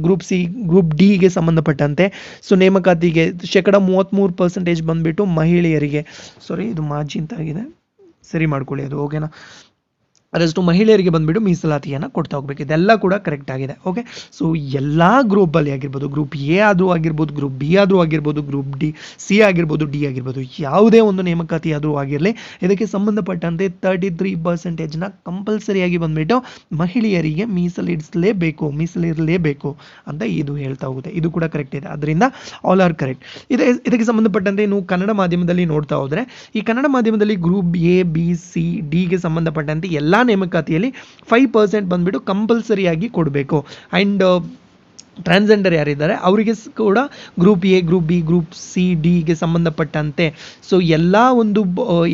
group C group ಡಿಗೆ ಸಂಬಂಧಪಟ್ಟಂತೆ ಸೊ ನೇಮಕಾತಿಗೆ ಶೇಕಡ ಮೂವತ್ತ್ಮೂರು ಪರ್ಸೆಂಟೇಜ್ ಬಂದುಬಿಟ್ಟು ಮಹಿಳೆಯರಿಗೆ ಸಾರಿ ಇದು ಮಾಜಿ ಅಂತ ಆಗಿದೆ ಸರಿ ಮಾಡ್ಕೊಳ್ಳಿ ಅದು ಓಕೆನಾ ಅದಷ್ಟು ಮಹಿಳೆಯರಿಗೆ ಬಂದ್ಬಿಟ್ಟು ಮೀಸಲಾತಿಯನ್ನು ಕೊಡ್ತಾ ಹೋಗ್ಬೇಕು. ಇದೆಲ್ಲ ಕೂಡ ಕರೆಕ್ಟ್ ಆಗಿದೆ ಓಕೆ ಸೊ ಎಲ್ಲ ಗ್ರೂಪಲ್ಲಿ ಆಗಿರ್ಬೋದು ಗ್ರೂಪ್ ಎ ಆದರೂ ಆಗಿರ್ಬೋದು ಗ್ರೂಪ್ ಬಿ ಆದರೂ ಆಗಿರ್ಬೋದು ಗ್ರೂಪ್ ಡಿ ಸಿ ಆಗಿರ್ಬೋದು ಡಿ ಆಗಿರ್ಬೋದು, ಯಾವುದೇ ಒಂದು ನೇಮಕಾತಿ ಆದರೂ ಆಗಿರಲಿ, ಇದಕ್ಕೆ ಸಂಬಂಧಪಟ್ಟಂತೆ ತರ್ಟಿ ತ್ರೀ ಪರ್ಸೆಂಟೇಜ್ನ ಕಂಪಲ್ಸರಿಯಾಗಿ ಬಂದ್ಬಿಟ್ಟು ಮಹಿಳೆಯರಿಗೆ ಮೀಸಲಿಡಿಸಲೇಬೇಕು, ಮೀಸಲಿರಲೇಬೇಕು ಅಂತ ಇದು ಹೇಳ್ತಾ ಹೋಗುತ್ತೆ. ಇದು ಕೂಡ ಕರೆಕ್ಟ್ ಇದೆ. ಅದರಿಂದ ಆಲ್ ಆರ್ ಕರೆಕ್ಟ್ ಇದೆ, ಇದಕ್ಕೆ ಸಂಬಂಧಪಟ್ಟಂತೆ ನೀವು ಕನ್ನಡ ಮಾಧ್ಯಮದಲ್ಲಿ ನೋಡ್ತಾ ಹೋದರೆ, ಈ ಕನ್ನಡ ಮಾಧ್ಯಮದಲ್ಲಿ ಗ್ರೂಪ್ ಎ ಬಿ ಸಿ ಡಿಗೆ ಸಂಬಂಧಪಟ್ಟಂತೆ ಎಲ್ಲ ನೇಮಕಾತಿಯಲ್ಲಿ ಫೈವ್ ಪರ್ಸೆಂಟ್ ಬಂದುಬಿಟ್ಟು ಕಂಪಲ್ಸರಿಯಾಗಿ ಕೊಡಬೇಕು. ಆ್ಯಂಡ್ ಟ್ರಾನ್ಸ್ಜೆಂಡರ್ ಯಾರಿದ್ದಾರೆ, ಅವರಿಗೆ ಕೂಡ group A group B group C ಡಿಗೆ ಸಂಬಂಧಪಟ್ಟಂತೆ. ಸೊ ಎಲ್ಲ ಒಂದು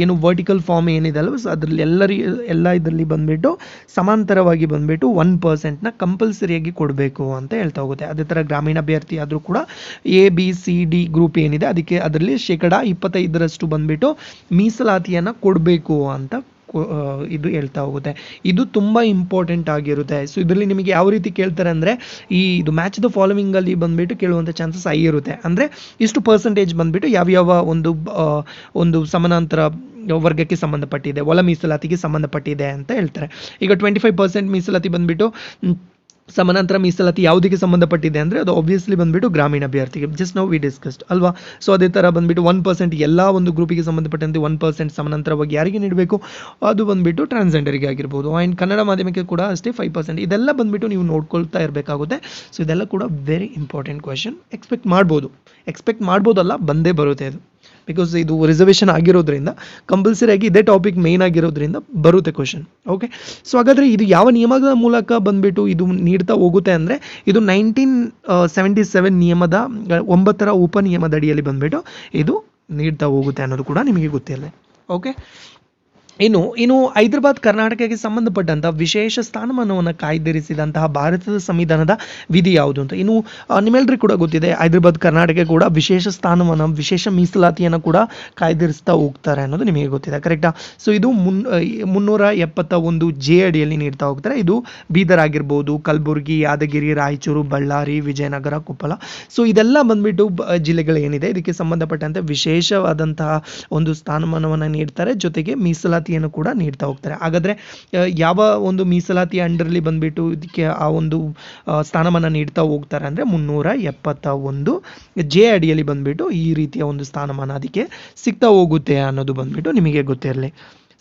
ಏನು ವರ್ಟಿಕಲ್ ಫಾರ್ಮ್ ಏನಿದೆ ಅಲ್ವ ಸೊ ಅದರಲ್ಲಿ ಎಲ್ಲರಿ, ಎಲ್ಲ ಇದರಲ್ಲಿ ಬಂದುಬಿಟ್ಟು ಸಮಾಂತರವಾಗಿ ಬಂದುಬಿಟ್ಟು ಒನ್ ಪರ್ಸೆಂಟ್ನ ಕಂಪಲ್ಸರಿಯಾಗಿ ಕೊಡಬೇಕು ಅಂತ ಹೇಳ್ತಾ ಹೋಗುತ್ತೆ. ಅದೇ ಥರ ಗ್ರಾಮೀಣ ಅಭ್ಯರ್ಥಿ ಆದರೂ ಕೂಡ A B C D group ಏನಿದೆ, ಅದಕ್ಕೆ ಅದರಲ್ಲಿ ಶೇಕಡ ಇಪ್ಪತ್ತೈದರಷ್ಟು ಬಂದುಬಿಟ್ಟು ಮೀಸಲಾತಿಯನ್ನು ಕೊಡಬೇಕು ಅಂತ ಇದು ಹೇಳ್ತಾ ಹೋಗುತ್ತೆ. ಇದು ತುಂಬ ಇಂಪಾರ್ಟೆಂಟ್ ಆಗಿರುತ್ತೆ. ಸೊ ಇದರಲ್ಲಿ ನಿಮಗೆ ಯಾವ ರೀತಿ ಕೇಳ್ತಾರೆ ಅಂದರೆ, ಈ ಇದು ಮ್ಯಾಚ್ ದ ಫಾಲೋವಿಂಗಲ್ಲಿ ಬಂದುಬಿಟ್ಟು ಕೇಳುವಂಥ ಚಾನ್ಸಸ್ ಹೈ ಇರುತ್ತೆ. ಅಂದರೆ, ಇಷ್ಟು ಪರ್ಸೆಂಟೇಜ್ ಬಂದುಬಿಟ್ಟು ಯಾವ್ಯಾವ ಒಂದು ಒಂದು ಸಮಾನಾಂತರ ವರ್ಗಕ್ಕೆ ಸಂಬಂಧಪಟ್ಟಿದೆ, ಒಳ ಮೀಸಲಾತಿಗೆ ಸಂಬಂಧಪಟ್ಟಿದೆ ಅಂತ ಹೇಳ್ತಾರೆ. ಈಗ ಟ್ವೆಂಟಿ ಫೈವ್ ಪರ್ಸೆಂಟ್ ಮೀಸಲಾತಿ ಬಂದುಬಿಟ್ಟು ಸಮಾನಾಂತರ ಮೀಸಲಾತಿ ಯಾವುದಕ್ಕೆ ಸಂಬಂಧಪಟ್ಟಿದೆ ಅಂದರೆ ಅದು ಆಬ್ವಿಯಸ್ಲಿ ಬಂದುಬಿಟ್ಟು ಗ್ರಾಮೀಣ ಅಭ್ಯರ್ಥಿಗೆ. ಜಸ್ಟ್ ನಾವು ವಿ ಡಿಸ್ಕಸ್ಡ್ ಅಲ್ವಾ? ಸೊ ಅದೇ ಥರ ಬಂದುಬಿಟ್ಟು ಒನ್ ಪರ್ಸೆಂಟ್ ಎಲ್ಲ ಒಂದು ಗ್ರೂಪಿಗೆ ಸಂಬಂಧಪಟ್ಟಂತೆ ಒನ್ ಪರ್ಸೆಂಟ್ ಸಮಾನಾಂತರವಾಗಿ ಯಾರಿಗೆ ನೀಡಬೇಕು? ಅದು ಬಂದುಬಿಟ್ಟು ಟ್ರಾನ್ಸ್ಜೆಂಡರಿಗೆ ಆಗಿರ್ಬೋದು. ಆ್ಯಂಡ್ ಕನ್ನಡ ಮಾಧ್ಯಮಕ್ಕೆ ಕೂಡ ಅಷ್ಟೇ ಫೈವ್ ಪರ್ಸೆಂಟ್ ಇದೆಲ್ಲ ಬಂದುಬಿಟ್ಟು ನೀವು ನೋಡ್ಕೊಳ್ತಾ ಇರಬೇಕಾಗುತ್ತೆ. ಸೊ ಇದೆಲ್ಲ ಕೂಡ ವೆರಿ ಇಂಪಾರ್ಟೆಂಟ್ ಕ್ವೆಶನ್ ಎಕ್ಸ್ಪೆಕ್ಟ್ ಮಾಡ್ಬೋದು. ಎಕ್ಸ್ಪೆಕ್ಟ್ ಮಾಡ್ಬೋದಲ್ಲ, ಬಂದೇ ಬರುತ್ತೆ ಅದು. ಬಿಕಾಸ್ ಇದು ರಿಸರ್ವೇಷನ್ ಆಗಿರೋದ್ರಿಂದ ಕಂಪಲ್ಸರಿಯಾಗಿ ಇದೇ ಟಾಪಿಕ್ ಮೇನ್ ಆಗಿರೋದ್ರಿಂದ ಬರುತ್ತೆ ಕ್ವಶನ್ ಓಕೆ ಸೊ ಹಾಗಾದರೆ ಇದು ಯಾವ ನಿಯಮದ ಮೂಲಕ ಬಂದುಬಿಟ್ಟು ಇದು ನೀಡ್ತಾ ಹೋಗುತ್ತೆ ಅಂದರೆ ಇದು ನೈನ್ಟೀನ್ ಸೆವೆಂಟಿ ಸೆವೆನ್ ನಿಯಮದ ಒಂಬತ್ತರ ಉಪ ನಿಯಮದ ಅಡಿಯಲ್ಲಿ ಬಂದುಬಿಟ್ಟು ಇದು ನೀಡ್ತಾ ಹೋಗುತ್ತೆ ಅನ್ನೋದು ಕೂಡ ನಿಮಗೆ ಗೊತ್ತಿಲ್ಲ ಓಕೆ ಇನ್ನು ಇನ್ನು ಹೈದರಾಬಾದ್ ಕರ್ನಾಟಕಕ್ಕೆ ಸಂಬಂಧಪಟ್ಟಂಥ ವಿಶೇಷ ಸ್ಥಾನಮಾನವನ್ನು ಕಾಯ್ದಿರಿಸಿದಂತಹ ಭಾರತದ ಸಂವಿಧಾನದ ವಿಧಿ ಯಾವುದು ಅಂತ. ಇನ್ನು ನಿಮ್ಮೆಲ್ಲರಿಗೂ ಕೂಡ ಗೊತ್ತಿದೆ, ಹೈದರಾಬಾದ್ ಕರ್ನಾಟಕ ಕೂಡ ವಿಶೇಷ ಸ್ಥಾನಮಾನ, ವಿಶೇಷ ಮೀಸಲಾತಿಯನ್ನು ಕೂಡ ಕಾಯ್ದಿರಿಸ್ತಾ ಹೋಗ್ತಾರೆ ಅನ್ನೋದು ನಿಮಗೆ ಗೊತ್ತಿದೆ, ಕರೆಕ್ಟಾ? ಸೊ ಇದು ಮುನ್ ಮುನ್ನೂರ ಎಪ್ಪತ್ತ ಒಂದು ಜೆ ಅಡಿಯಲ್ಲಿ ನೀಡ್ತಾ ಹೋಗ್ತಾರೆ. ಇದು ಬೀದರ್ ಆಗಿರ್ಬೋದು, ಕಲಬುರಗಿ, ಯಾದಗಿರಿ, ರಾಯಚೂರು, ಬಳ್ಳಾರಿ, ವಿಜಯನಗರ, ಕೊಪ್ಪಳ. ಸೊ ಇದೆಲ್ಲ ಬಂದ್ಬಿಟ್ಟು ಬ- ಜಿಲ್ಲೆಗಳು ಏನಿದೆ ಇದಕ್ಕೆ ಸಂಬಂಧಪಟ್ಟಂತೆ ವಿಶೇಷವಾದಂತಹ ಒಂದು ಸ್ಥಾನಮಾನವನ್ನು ನೀಡ್ತಾರೆ. ಜೊತೆಗೆ ಮೀಸಲಾತಿಯನ್ನು ಕೂಡ ನೀಡ್ತಾ ಹೋಗ್ತಾರೆ. ಹಾಗಾದ್ರೆ ಯಾವ ಒಂದು ಮೀಸಲಾತಿ ಅಂಡರ್ಲಿ ಬಂದ್ಬಿಟ್ಟು ಇದಕ್ಕೆ ಆ ಒಂದು ಸ್ಥಾನಮಾನ ನೀಡ್ತಾ ಹೋಗ್ತಾರೆ ಅಂದರೆ ಮುನ್ನೂರ ಎಪ್ಪತ್ತ ಒಂದು ಜೆ ಅಡಿಯಲ್ಲಿ ಬಂದ್ಬಿಟ್ಟು ಈ ರೀತಿಯ ಒಂದು ಸ್ಥಾನಮಾನ ಅದಕ್ಕೆ ಸಿಗ್ತಾ ಹೋಗುತ್ತೆ ಅನ್ನೋದು ಬಂದ್ಬಿಟ್ಟು ನಿಮಗೆ ಗೊತ್ತಿರಲಿ.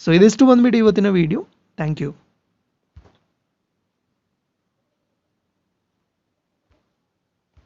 ಸೊ ಇದಿಷ್ಟು ಬಂದ್ಬಿಟ್ಟು ಇವತ್ತಿನ ವಿಡಿಯೋ ಥ್ಯಾಂಕ್ ಯು